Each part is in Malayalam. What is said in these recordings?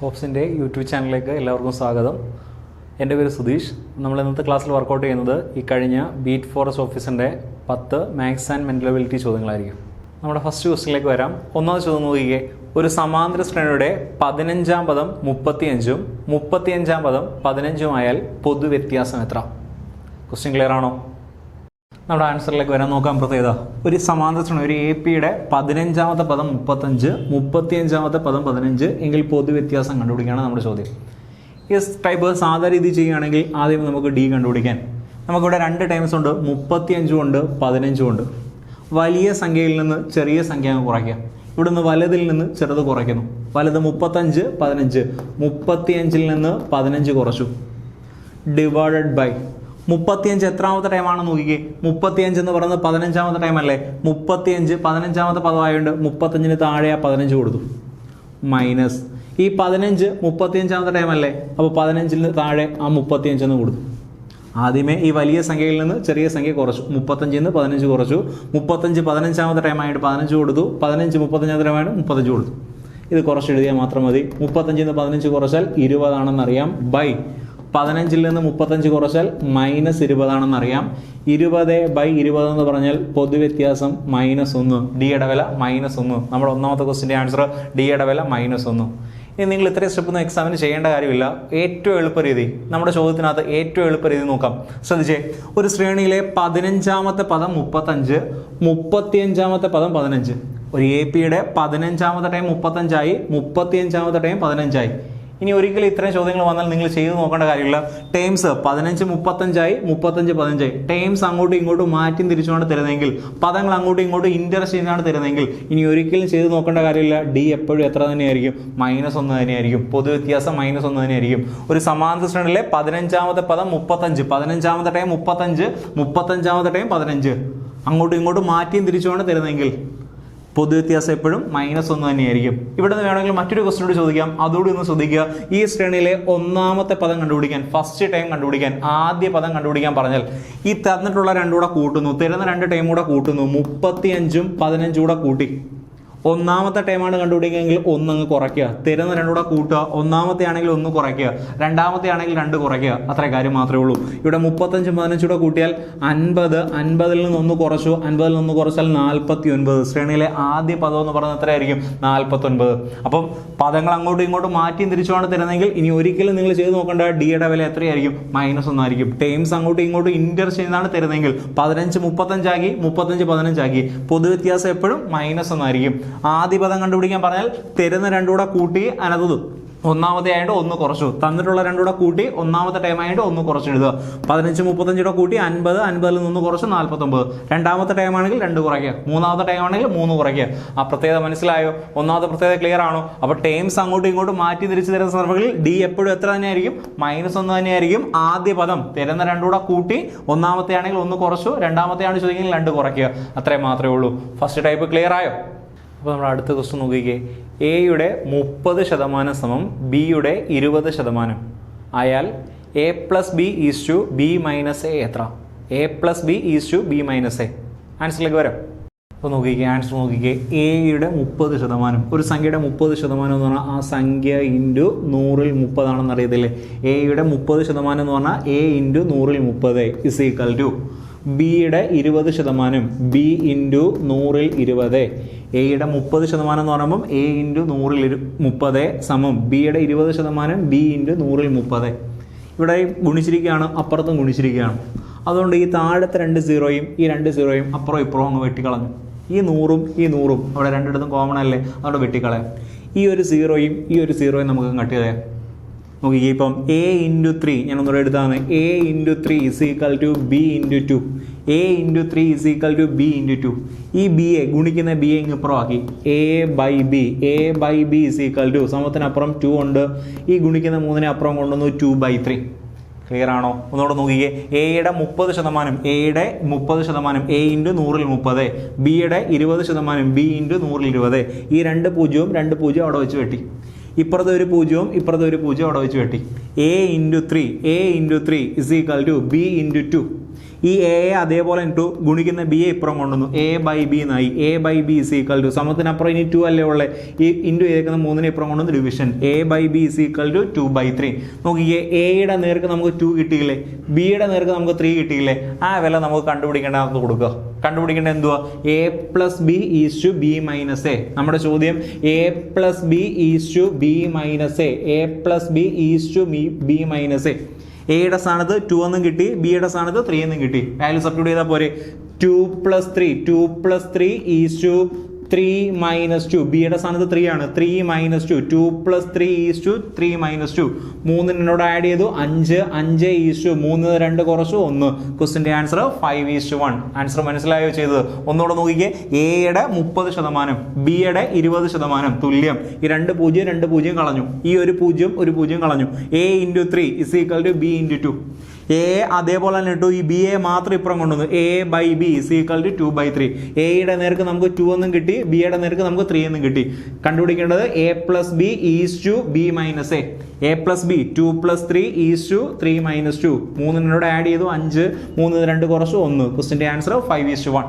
ഹോപ്സിന്റെ യൂട്യൂബ് ചാനലിലേക്ക് എല്ലാവർക്കും സ്വാഗതം. എന്റെ പേര് സുധീഷ്. നമ്മൾ ഇന്നത്തെ ക്ലാസ്സിൽ വർക്കൗട്ട് ചെയ്യുന്നത് ഈ കഴിഞ്ഞ ബീറ്റ് ഫോറസ്റ്റ് ഓഫീസിന്റെ പത്ത് മാത്സ് ആൻഡ് മെന്റലബിലിറ്റി ചോദ്യങ്ങളായിരിക്കും. നമ്മുടെ ഫസ്റ്റ് ക്വസ്റ്റിലേക്ക് വരാം. ഒന്നാമത് ചോദ്യം നോക്കിയേ ഒരു സമാന്തര ശ്രേണിയുടെ പതിനഞ്ചാം പദം മുപ്പത്തിയഞ്ചും മുപ്പത്തിയഞ്ചാം പദം പതിനഞ്ചുമായാൽ പൊതുവ്യത്യാസം എത്ര? ക്വസ്റ്റ്യൻ ക്ലിയർ ആണോ? നമ്മുടെ ആൻസറിലേക്ക് വരാൻ നോക്കാം പ്രത്യേകത. ഒരു സമാന്തര ശ്രേണി ഒരു എ പിയുടെ പതിനഞ്ചാമത്തെ പദം മുപ്പത്തഞ്ച് മുപ്പത്തിയഞ്ചാമത്തെ പദം പതിനഞ്ച് എങ്കിൽ പൊതുവ്യത്യാസം കണ്ടുപിടിക്കുകയാണ് നമ്മുടെ ചോദ്യം. ഈ ടൈപ്പ് സാധാ രീതി ചെയ്യുകയാണെങ്കിൽ ആദ്യം നമുക്ക് ഡി കണ്ടുപിടിക്കാൻ നമുക്കിവിടെ രണ്ട് ടൈംസ് ഉണ്ട്. മുപ്പത്തിയഞ്ചും ഉണ്ട് പതിനഞ്ചും ഉണ്ട്. വലിയ സംഖ്യയിൽ നിന്ന് ചെറിയ സംഖ്യ അങ്ങ് കുറയ്ക്കുക. ഇവിടുന്ന് വലതിൽ നിന്ന് ചെറുത് കുറയ്ക്കുന്നു. വലത് മുപ്പത്തഞ്ച് പതിനഞ്ച്. മുപ്പത്തിയഞ്ചിൽ നിന്ന് പതിനഞ്ച് കുറച്ചു. ഡിവൈഡഡ് ബൈ മുപ്പത്തിയഞ്ച് എത്രാമത്തെ ടൈമാണെന്ന് നോക്കിക്കേ. മുപ്പത്തിയഞ്ച് എന്ന് പറയുന്നത് പതിനഞ്ചാമത്തെ ടൈം അല്ലേ? മുപ്പത്തിയഞ്ച് പതിനഞ്ചാമത്തെ പദമായതുകൊണ്ട് മുപ്പത്തഞ്ചിന് താഴെ ആ പതിനഞ്ച് കൊടുത്തു. മൈനസ് ഈ പതിനഞ്ച് മുപ്പത്തിയഞ്ചാമത്തെ ടൈം അല്ലേ? അപ്പോൾ പതിനഞ്ചിന് താഴെ ആ മുപ്പത്തിയഞ്ചെന്ന് കൊടുത്തു. ആദ്യമേ ഈ വലിയ സംഖ്യയിൽ നിന്ന് ചെറിയ സംഖ്യ കുറച്ചു. മുപ്പത്തഞ്ചിൽ നിന്ന് പതിനഞ്ച് കുറച്ചു. മുപ്പത്തഞ്ച് പതിനഞ്ചാമത്തെ ടൈമായിട്ട് പതിനഞ്ച് കൊടുത്തു. പതിനഞ്ച് മുപ്പത്തഞ്ചാമത്തെ ടൈമായിട്ട് മുപ്പത്തഞ്ച് കൊടുത്തു. ഇത് കുറച്ച് എഴുതിയാൽ മാത്രം മതി. മുപ്പത്തഞ്ചിൽ നിന്ന് പതിനഞ്ച് കുറച്ചാൽ ഇരുപതാണെന്നറിയാം. ബൈ പതിനഞ്ചിൽ നിന്ന് മുപ്പത്തഞ്ച് കുറച്ചാൽ മൈനസ് ഇരുപതാണെന്ന് അറിയാം. ഇരുപത് ബൈ ഇരുപത് എന്ന് പറഞ്ഞാൽ പൊതുവ്യത്യാസം മൈനസ് ഒന്ന്. ഡിയുടെ വില മൈനസ് ഒന്ന്. നമ്മുടെ ഒന്നാമത്തെ ക്വസ്റ്റിന്റെ ആൻസർ ഡിയുടെ വില മൈനസ് ഒന്ന്. ഇനി നിങ്ങൾ ഇത്രയും സ്റ്റെപ്പ് ഒന്നും എക്സാമിന് ചെയ്യേണ്ട കാര്യമില്ല. ഏറ്റവും എളുപ്പ രീതി. നമ്മുടെ ചോദ്യത്തിനകത്ത് ഏറ്റവും എളുപ്പ രീതി നോക്കാം. ശ്രദ്ധിച്ചേ. ഒരു ശ്രേണിയിലെ പതിനഞ്ചാമത്തെ പദം മുപ്പത്തഞ്ച് മുപ്പത്തിയഞ്ചാമത്തെ പദം പതിനഞ്ച്. ഒരു എ പിയുടെ പതിനഞ്ചാമത്തെ ടൈം മുപ്പത്തഞ്ചായി മുപ്പത്തിയഞ്ചാമത്തെ ടൈം പതിനഞ്ചായി. ഇനി ഒരിക്കലും ഇത്രയും ചോദ്യങ്ങൾ വന്നാൽ നിങ്ങൾ ചെയ്തു നോക്കേണ്ട കാര്യമില്ല. ടേംസ് പതിനഞ്ച് മുപ്പത്തഞ്ചായി മുപ്പത്തഞ്ച് പതിനഞ്ചായി. ടേംസ് അങ്ങോട്ടും ഇങ്ങോട്ടും മാറ്റി തിരിച്ചുകൊണ്ട് തരുന്നതെങ്കിൽ പദങ്ങൾ അങ്ങോട്ടും ഇങ്ങോട്ടും ചെയ്താണ് തരുന്നതെങ്കിൽ ഇനി ഒരിക്കലും ചെയ്തു നോക്കേണ്ട കാര്യമില്ല. ഡി എപ്പോഴും എത്ര തന്നെയായിരിക്കും? മൈനസ് ഒന്ന് തന്നെയായിരിക്കും. പൊതു വ്യത്യാസം മൈനസ് ഒന്ന് തന്നെയായിരിക്കും. ഒരു സമാന്തര ശ്രേണിയിലെ പതിനഞ്ചാമത്തെ പദം മുപ്പത്തഞ്ച്. പതിനഞ്ചാമത്തെ ടൈം മുപ്പത്തഞ്ച് മുപ്പത്തഞ്ചാമത്തെ ടൈം പതിനഞ്ച്. അങ്ങോട്ടും ഇങ്ങോട്ടും മാറ്റിയും തിരിച്ചുകൊണ്ട് തരുന്നതെങ്കിൽ പൊതുവ്യത്യാസം എപ്പോഴും മൈനസ് ഒന്ന് തന്നെയായിരിക്കും. ഇവിടെ നിന്ന് വേണമെങ്കിൽ മറ്റൊരു ക്വസ്റ്റിനോട് ചോദിക്കാം. അതോടെ ഒന്ന് ശ്രദ്ധിക്കുക. ഈ ശ്രേണിയിലെ ഒന്നാമത്തെ പദം കണ്ടുപിടിക്കാൻ ഫസ്റ്റ് ടൈം കണ്ടുപിടിക്കാൻ ആദ്യ പദം കണ്ടുപിടിക്കാൻ പറഞ്ഞാൽ ഈ തന്നിട്ടുള്ള രണ്ടും കൂടെ കൂട്ടുന്നു തരുന്ന രണ്ട് ടൈം കൂടെ കൂട്ടുന്നു. മുപ്പത്തി അഞ്ചും പതിനഞ്ചും കൂടെ കൂട്ടി. ഒന്നാമത്തെ ടൈമാണ് കണ്ടുപിടിക്കുകയെങ്കിൽ ഒന്ന് അങ്ങ് കുറയ്ക്കുക. തരുന്ന രണ്ടുകൂടെ കൂട്ടുക. ഒന്നാമത്തെ ആണെങ്കിൽ ഒന്ന് കുറയ്ക്കുക. രണ്ടാമത്തെ ആണെങ്കിൽ രണ്ട് കുറയ്ക്കുക. അത്ര കാര്യം മാത്രമേ ഉള്ളൂ. ഇവിടെ മുപ്പത്തഞ്ചും പതിനഞ്ചും കൂടെ കൂട്ടിയാൽ അൻപത്. അൻപതിൽ നിന്ന് ഒന്ന് കുറച്ചു. അൻപതിൽ നിന്ന് കുറച്ചാൽ നാൽപ്പത്തി ഒൻപത് ശ്രേണിയിലെ ആദ്യ പദം എന്ന് പറയുന്നത് എത്രയായിരിക്കും? നാൽപ്പത്തി ഒൻപത് അപ്പം പദങ്ങൾ അങ്ങോട്ടും ഇങ്ങോട്ടും മാറ്റിയും തിരിച്ചുമാണ് തരുന്നതെങ്കിൽ ഇനി ഒരിക്കലും നിങ്ങൾ ചെയ്ത് നോക്കേണ്ട ഡിയുടെ വില എത്രയായിരിക്കും? മൈനസ് ഒന്നായിരിക്കും. ടൈംസ് അങ്ങോട്ടും ഇങ്ങോട്ടും ഇന്റർ ചെയ്യുന്നതാണ് തരുന്നതെങ്കിൽ പതിനഞ്ച് മുപ്പത്തഞ്ചാക്കി മുപ്പത്തഞ്ച് പതിനഞ്ചാക്കി. പൊതുവ്യത്യാസം എപ്പോഴും മൈനസ് ഒന്നായിരിക്കും. ആദ്യ പദം കണ്ടുപിടിക്കാൻ പറഞ്ഞാൽ തരുന്ന രണ്ടുകൂടെ കൂട്ടി അനത് ഒന്നാമത്തെ ആയിട്ട് ഒന്ന് കുറച്ചു. തന്നിട്ടുള്ള രണ്ടുകൂടെ കൂട്ടി ഒന്നാമത്തെ ടൈം ആയിട്ട് ഒന്ന് കുറച്ച് എഴുതുക പതിനഞ്ച് മുപ്പത്തഞ്ചൂടെ കൂട്ടി അൻപത് അൻപതിൽ നിന്ന് കുറച്ച് നാൽപ്പത്തൊമ്പത് രണ്ടാമത്തെ ടൈം ആണെങ്കിൽ രണ്ട് കുറയ്ക്കുക. മൂന്നാമത്തെ ടൈം ആണെങ്കിൽ മൂന്ന് കുറയ്ക്കുക. ആ പ്രത്യേകത മനസ്സിലായോ? ഒന്നാമത്തെ പ്രത്യേകത ക്ലിയർ ആണോ? അപ്പോൾ ടൈംസ് അങ്ങോട്ടും ഇങ്ങോട്ടും മാറ്റി തിരിച്ചു തരുന്ന സന്ദർഭങ്ങളിൽ ഡി എപ്പോഴും എത്ര തന്നെയായിരിക്കും? മൈനസ് ഒന്ന് തന്നെയായിരിക്കും ആദ്യ പദം. തരുന്ന രണ്ടുകൂടെ കൂട്ടി ഒന്നാമത്തെ ആണെങ്കിൽ ഒന്ന് കുറച്ചു. രണ്ടാമത്തെ ആണ് ചോദിക്കുന്നത് രണ്ട് കുറയ്ക്കുക. അത്രേ മാത്രമേ ഉള്ളൂ. ഫസ്റ്റ് ടൈപ്പ് ക്ലിയർ ആയോ? അപ്പോൾ നമ്മൾ അടുത്ത ക്വസ്റ്റ്യൻ നോക്കിക്കേ. എയുടെ മുപ്പത് ശതമാനം സമം ബിയുടെ ഇരുപത് ശതമാനം. ആയാൽ A plus B is to B minus A എത്ര? A plus B is to B minus A ആൻസറിലേക്ക് വരാം. അപ്പോൾ നോക്കിക്കേ ആൻസർ നോക്കിക്കേ. എയുടെ മുപ്പത് ശതമാനം. ഒരു സംഖ്യയുടെ മുപ്പത് ശതമാനം എന്ന് പറഞ്ഞാൽ ആ സംഖ്യ ഇന്റു നൂറിൽ മുപ്പതാണെന്ന് അറിയത്തില്ലേ? എയുടെ മുപ്പത് ശതമാനം എന്ന് പറഞ്ഞാൽ എ ഇന്റു നൂറിൽ മുപ്പത് ഇസ് ഈക്വൽ ടു ബിയുടെ ഇരുപത് ശതമാനം ബി ഇന്റു നൂറിൽ ഇരുപത്. എയുടെ മുപ്പത് ശതമാനം എന്ന് പറയുമ്പം എ ഇന്റു നൂറിൽ ഇരു മുപ്പത് സമം. ബിയുടെ ഇരുപത് ശതമാനം ബി ഇന്റു നൂറിൽ മുപ്പത്. ഇവിടെ ഗുണിച്ചിരിക്കുകയാണ് അപ്പുറത്തും ഗുണിച്ചിരിക്കുകയാണ്. അതുകൊണ്ട് ഈ താഴത്തെ രണ്ട് സീറോയും ഈ രണ്ട് സീറോയും അപ്പുറം ഇപ്പുറം അങ്ങ് വെട്ടിക്കളഞ്ഞു. ഈ നൂറും ഈ നൂറും അവിടെ രണ്ടിടത്തും കോമൺ അല്ലേ? അതുകൊണ്ട് വെട്ടിക്കളയാം. ഈ ഒരു സീറോയും ഈ ഒരു സീറോയും നമുക്ക് കട്ട് ചെയ്യാം നോക്കിക്കേ ഇപ്പം എ ഇന്റു ത്രീ ഞാൻ ഒന്നുകൂടെ എടുത്താണ്. A into three is equal to B into two A into three is equal to B into two ഈ ബി എ ഗുണിക്കുന്ന ബി എ ഇങ്ങ് ഇപ്പുറം ആക്കി A by B A by B is equal to സമത്തിനപ്പുറം two ഉണ്ട്. ഈ ഗുണിക്കുന്ന മൂന്നിനെ അപ്പുറം കൊണ്ടുവന്നു ടു ബൈ ത്രീ ക്ലിയർ ആണോ? ഒന്നുകൂടെ നോക്കിക്കേ. എയുടെ മുപ്പത് ശതമാനം എയുടെ മുപ്പത് ശതമാനം എ ഇന്റു നൂറിൽ മുപ്പത്. ബിയുടെ ഇരുപത് ശതമാനം ബി ഇന്റു നൂറിൽ ഇരുപത്. ഈ രണ്ട് പൂജ്യവും രണ്ട് പൂജ്യം അവിടെ വെച്ച് വെട്ടി. ഇപ്പുറത്തെ ഒരു പൂജ്യവും ഇപ്പുറത്തെ ഒരു പൂജ്യവും അവിടെ വെച്ച് വെട്ടി. A into three A into three is equal to B into two ഈ എ അതേപോലെ ഇട്ടു ഗുണിക്കുന്ന ബി എ ഇപ്പുറം കൊണ്ടുവന്നു. എ ബൈ ബി എന്നായി A by B is equal to സമത്തിനപ്പുറം ഇനി ടു അല്ലേ ഉള്ളത് ഈ ഇന്റു ചെയ്തേക്കുന്ന മൂന്നിനെ ഇപ്പുറം കൊണ്ടുവന്ന് division A by B is equal to two by three നോക്കിയേ എയുടെ നേർക്ക് നമുക്ക് ടു കിട്ടിയില്ലേ? ബിയുടെ നേർക്ക് നമുക്ക് ത്രീ കിട്ടിയില്ലേ? ആ വില നമുക്ക് കണ്ടുപിടിക്കേണ്ടത് കൊടുക്കുക. കണ്ടുപിടിക്കേണ്ട എന്തുവാ? A plus B is to B minus A നമ്മുടെ ചോദ്യം A plus B is to B minus A A plus B is to B minus A എയുടെ സ്ഥാനത്ത് ടു എന്നും കിട്ടി ബിയുടെ സ്ഥാനത്ത് ത്രീ എന്നും കിട്ടി. വാല്യൂ സബ്സ്റ്റിറ്റ്യൂട്ട് ചെയ്താൽ പോരെ. Two plus three two plus three is to three minus two ബിയുടെ സ്ഥാനത്ത് ത്രീ ആണ്. Three minus two two plus three is to three minus two മൂന്നിനോട് add ചെയ്തു. അഞ്ച് അഞ്ച് ഈസ് ടു മൂന്ന് രണ്ട് കുറച്ചു ഒന്ന്. ക്വസ്റ്റിന്റെ answer five is to one answer മനസ്സിലായോ ചെയ്തത്? ഒന്നുകൂടെ നോക്കിക്കേ. എയുടെ മുപ്പത് ശതമാനം ബിയുടെ ഇരുപത് ശതമാനം തുല്യം. ഈ രണ്ട് പൂജ്യം രണ്ട് പൂജ്യം കളഞ്ഞു. ഈ ഒരു പൂജ്യം ഒരു പൂജ്യം കളഞ്ഞു. A into three is equal to B into two A അതേപോലെ തന്നെ ഇട്ടു. ഈ ബി എ മാത്രം ഇപ്പുറം കൊണ്ടുവന്നു. A by B is equal to two by three എയുടെ നേർക്ക് നമുക്ക് ടു എന്നും കിട്ടി. ബിയുടെ നേർക്ക് നമുക്ക് ത്രീ എന്നും കിട്ടി. കണ്ടുപിടിക്കേണ്ടത് A plus B is to B minus A A plus B two plus three is to three minus two മൂന്നിനോട് add ചെയ്തു. അഞ്ച് മൂന്ന് രണ്ട് കുറച്ച് ഒന്ന്. ക്വസ്റ്റിന്റെ answer five is to one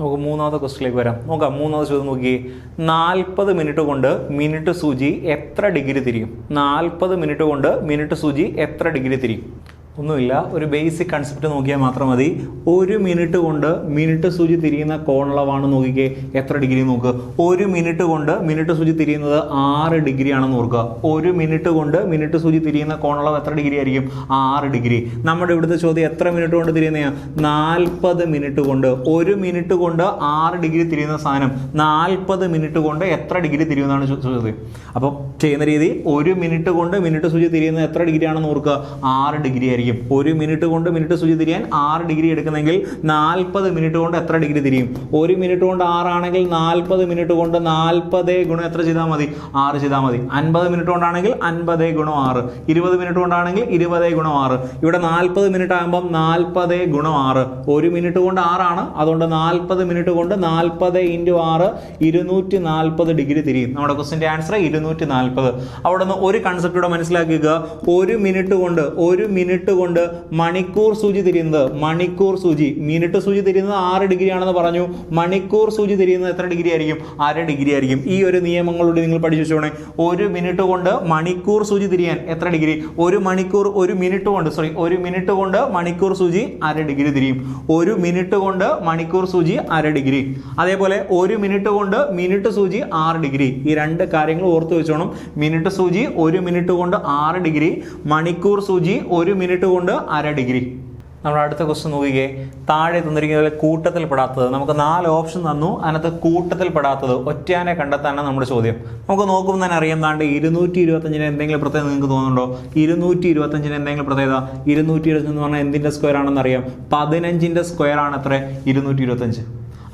നമുക്ക് മൂന്നാമത്തെ ക്വസ്റ്റിലേക്ക് വരാം. നോക്കാം. മൂന്നാമത്തെ ചോദ്യം നോക്കി നാൽപ്പത് മിനിറ്റ് കൊണ്ട് മിനിറ്റ് സൂചി എത്ര ഡിഗ്രി തിരിയും? നാൽപ്പത് മിനിറ്റ് കൊണ്ട് മിനിറ്റ് സൂചി എത്ര ഡിഗ്രി തിരിയും? ഒന്നുമില്ല. ഒരു ബേസിക് കൺസെപ്റ്റ് നോക്കിയാൽ മാത്രം മതി. ഒരു മിനിറ്റ് കൊണ്ട് മിനിറ്റ് സൂചി തിരിയുന്ന കോണളവാണ് നോക്കിക്കേ. എത്ര ഡിഗ്രി നോക്കുക ഒരു മിനിറ്റ് കൊണ്ട് മിനിറ്റ് സൂചി തിരിയുന്നത് ആറ് ഡിഗ്രി ആണെന്ന് ഓർക്കുക. ഒരു മിനിറ്റ് കൊണ്ട് മിനിറ്റ് സൂചി തിരിയുന്ന കോണളവ് എത്ര ഡിഗ്രി ആയിരിക്കും? ആറ് ഡിഗ്രി നമ്മുടെ ഇവിടുത്തെ ചോദ്യം എത്ര മിനിറ്റ് കൊണ്ട് തിരിയുന്നതാണ് നാൽപ്പത് മിനിറ്റ് കൊണ്ട്. ഒരു മിനിറ്റ് കൊണ്ട് ആറ് ഡിഗ്രി തിരിയുന്ന സാധനം. നാൽപ്പത് മിനിറ്റ് കൊണ്ട് എത്ര ഡിഗ്രി തിരിയുന്നതാണ് ചോദ്യം. അപ്പം ചെയ്യുന്ന രീതി ഒരു മിനിറ്റ് കൊണ്ട് മിനിറ്റ് സൂചി തിരിയുന്നത് എത്ര ഡിഗ്രി ആണെന്ന് ഓർക്കുക. ആറ് ഡിഗ്രി ആയിരിക്കും. ഒരു മിനിറ്റ് കൊണ്ട് മിനിറ്റ് സൂചി തിരിയാൻ ആറ് ഡിഗ്രി എടുക്കുന്നെങ്കിൽ നാൽപ്പത് മിനിറ്റ് കൊണ്ട് എത്ര ഡിഗ്രി തിരിയും? ഒരു മിനിറ്റ് കൊണ്ട് ആറാണെങ്കിൽ നാൽപ്പത് മിനിറ്റ് കൊണ്ട് നാൽപ്പത് ഗുണം എത്ര ചെയ്താൽ മതി? ആറ് ചെയ്താൽ മതി. അൻപത് മിനിറ്റ് കൊണ്ടാണെങ്കിൽ അൻപത് ഗുണം ആറ്. ഇരുപത് മിനിറ്റ് കൊണ്ടാണെങ്കിൽ ഇരുപത് ഗുണം ആറ്. ഇവിടെ നാൽപ്പത് മിനിറ്റ് ആകുമ്പം നാൽപ്പത് ഗുണം ആറ്. ഒരു മിനിറ്റ് കൊണ്ട് ആറാണ്. അതുകൊണ്ട് നാൽപ്പത് മിനിറ്റ് കൊണ്ട് നാൽപ്പത് ഇന്റു ആറ് ഇരുന്നൂറ്റി നാൽപ്പത് ഡിഗ്രി തിരിയും. നമ്മുടെ ക്വസ്റ്റിന്റെ ആൻസർ ഇരുന്നൂറ്റി നാൽപ്പത് അവിടെ നിന്ന് ഒരു കൺസെപ്റ്റ് ഇവിടെ മനസ്സിലാക്കുക. ഒരു മിനിറ്റ് കൊണ്ട് ഒരു മിനിറ്റ് കൊണ്ട് മണിക്കൂർ സൂചി തിരിയുന്നത് മണിക്കൂർ സൂചി മിനിറ്റ് സൂചി തിരിയുന്നത് ആറ് ഡിഗ്രി ആണെന്ന് പറഞ്ഞു. മണിക്കൂർ സൂചി തിരിയുന്നത് എത്ര ഡിഗ്രി ആയിരിക്കും അര ഡിഗ്രി ആയിരിക്കും ഈ ഒരു നിയമങ്ങളോട് നിങ്ങൾ പഠിച്ചു വെച്ചോണേ ഒരു മിനിറ്റ് കൊണ്ട് മണിക്കൂർ സൂചി തിരിയാൻ എത്ര ഡിഗ്രി? ഒരു മണിക്കൂർ ഒരു മിനിറ്റ് കൊണ്ട് സോറി ഒരു മിനിറ്റ് കൊണ്ട് മണിക്കൂർ സൂചി അര ഡിഗ്രി തിരിയും. ഒരു മിനിറ്റ് കൊണ്ട് മണിക്കൂർ സൂചി അര ഡിഗ്രി. അതേപോലെ ഒരു മിനിറ്റ് കൊണ്ട് മിനിറ്റ് സൂചി ആറ് ഡിഗ്രി. ഈ രണ്ട് കാര്യങ്ങൾ ഓർത്ത് വെച്ചോണം. മിനിറ്റ് സൂചി ഒരു മിനിറ്റ് കൊണ്ട് ആറ് ഡിഗ്രി. മണിക്കൂർ സൂചി ഒരു മിനിറ്റ് കൊണ്ട് അര ഡിഗ്രി നമ്മൾ അടുത്ത ക്വസ്റ്റ്യൻ നോക്കിക്കേ. താഴെ തന്നിരിക്കുന്നത് കൂട്ടത്തിൽ പെടാത്തത്. നമുക്ക് നാല് ഓപ്ഷൻ തന്നു. അതിനകത്ത് കൂട്ടത്തിൽ പെടാത്തത്. ഒറ്റയാനെ കണ്ടെത്താനാണ് നമ്മുടെ ചോദ്യം. നമുക്ക് നോക്കുമ്പോൾ തന്നെ അറിയാം. താണ്ട് ഇരുന്നൂറ്റി ഇരുപത്തഞ്ചിന് എന്തെങ്കിലും പ്രത്യേകത നിങ്ങൾക്ക് തോന്നുന്നുണ്ടോ? ഇരുന്നൂറ്റി ഇരുപത്തഞ്ചിന് എന്തെങ്കിലും പ്രത്യേകത? ഇരുന്നൂറ്റി ഇരുപത്തഞ്ച് എന്ന് പറഞ്ഞാൽ എന്തിന്റെ സ്ക്വയർ ആണെന്ന് അറിയാം പതിനഞ്ചിന്റെ സ്ക്വയർ ആണ് എത്ര? ഇരുന്നൂറ്റി ഇരുപത്തഞ്ച്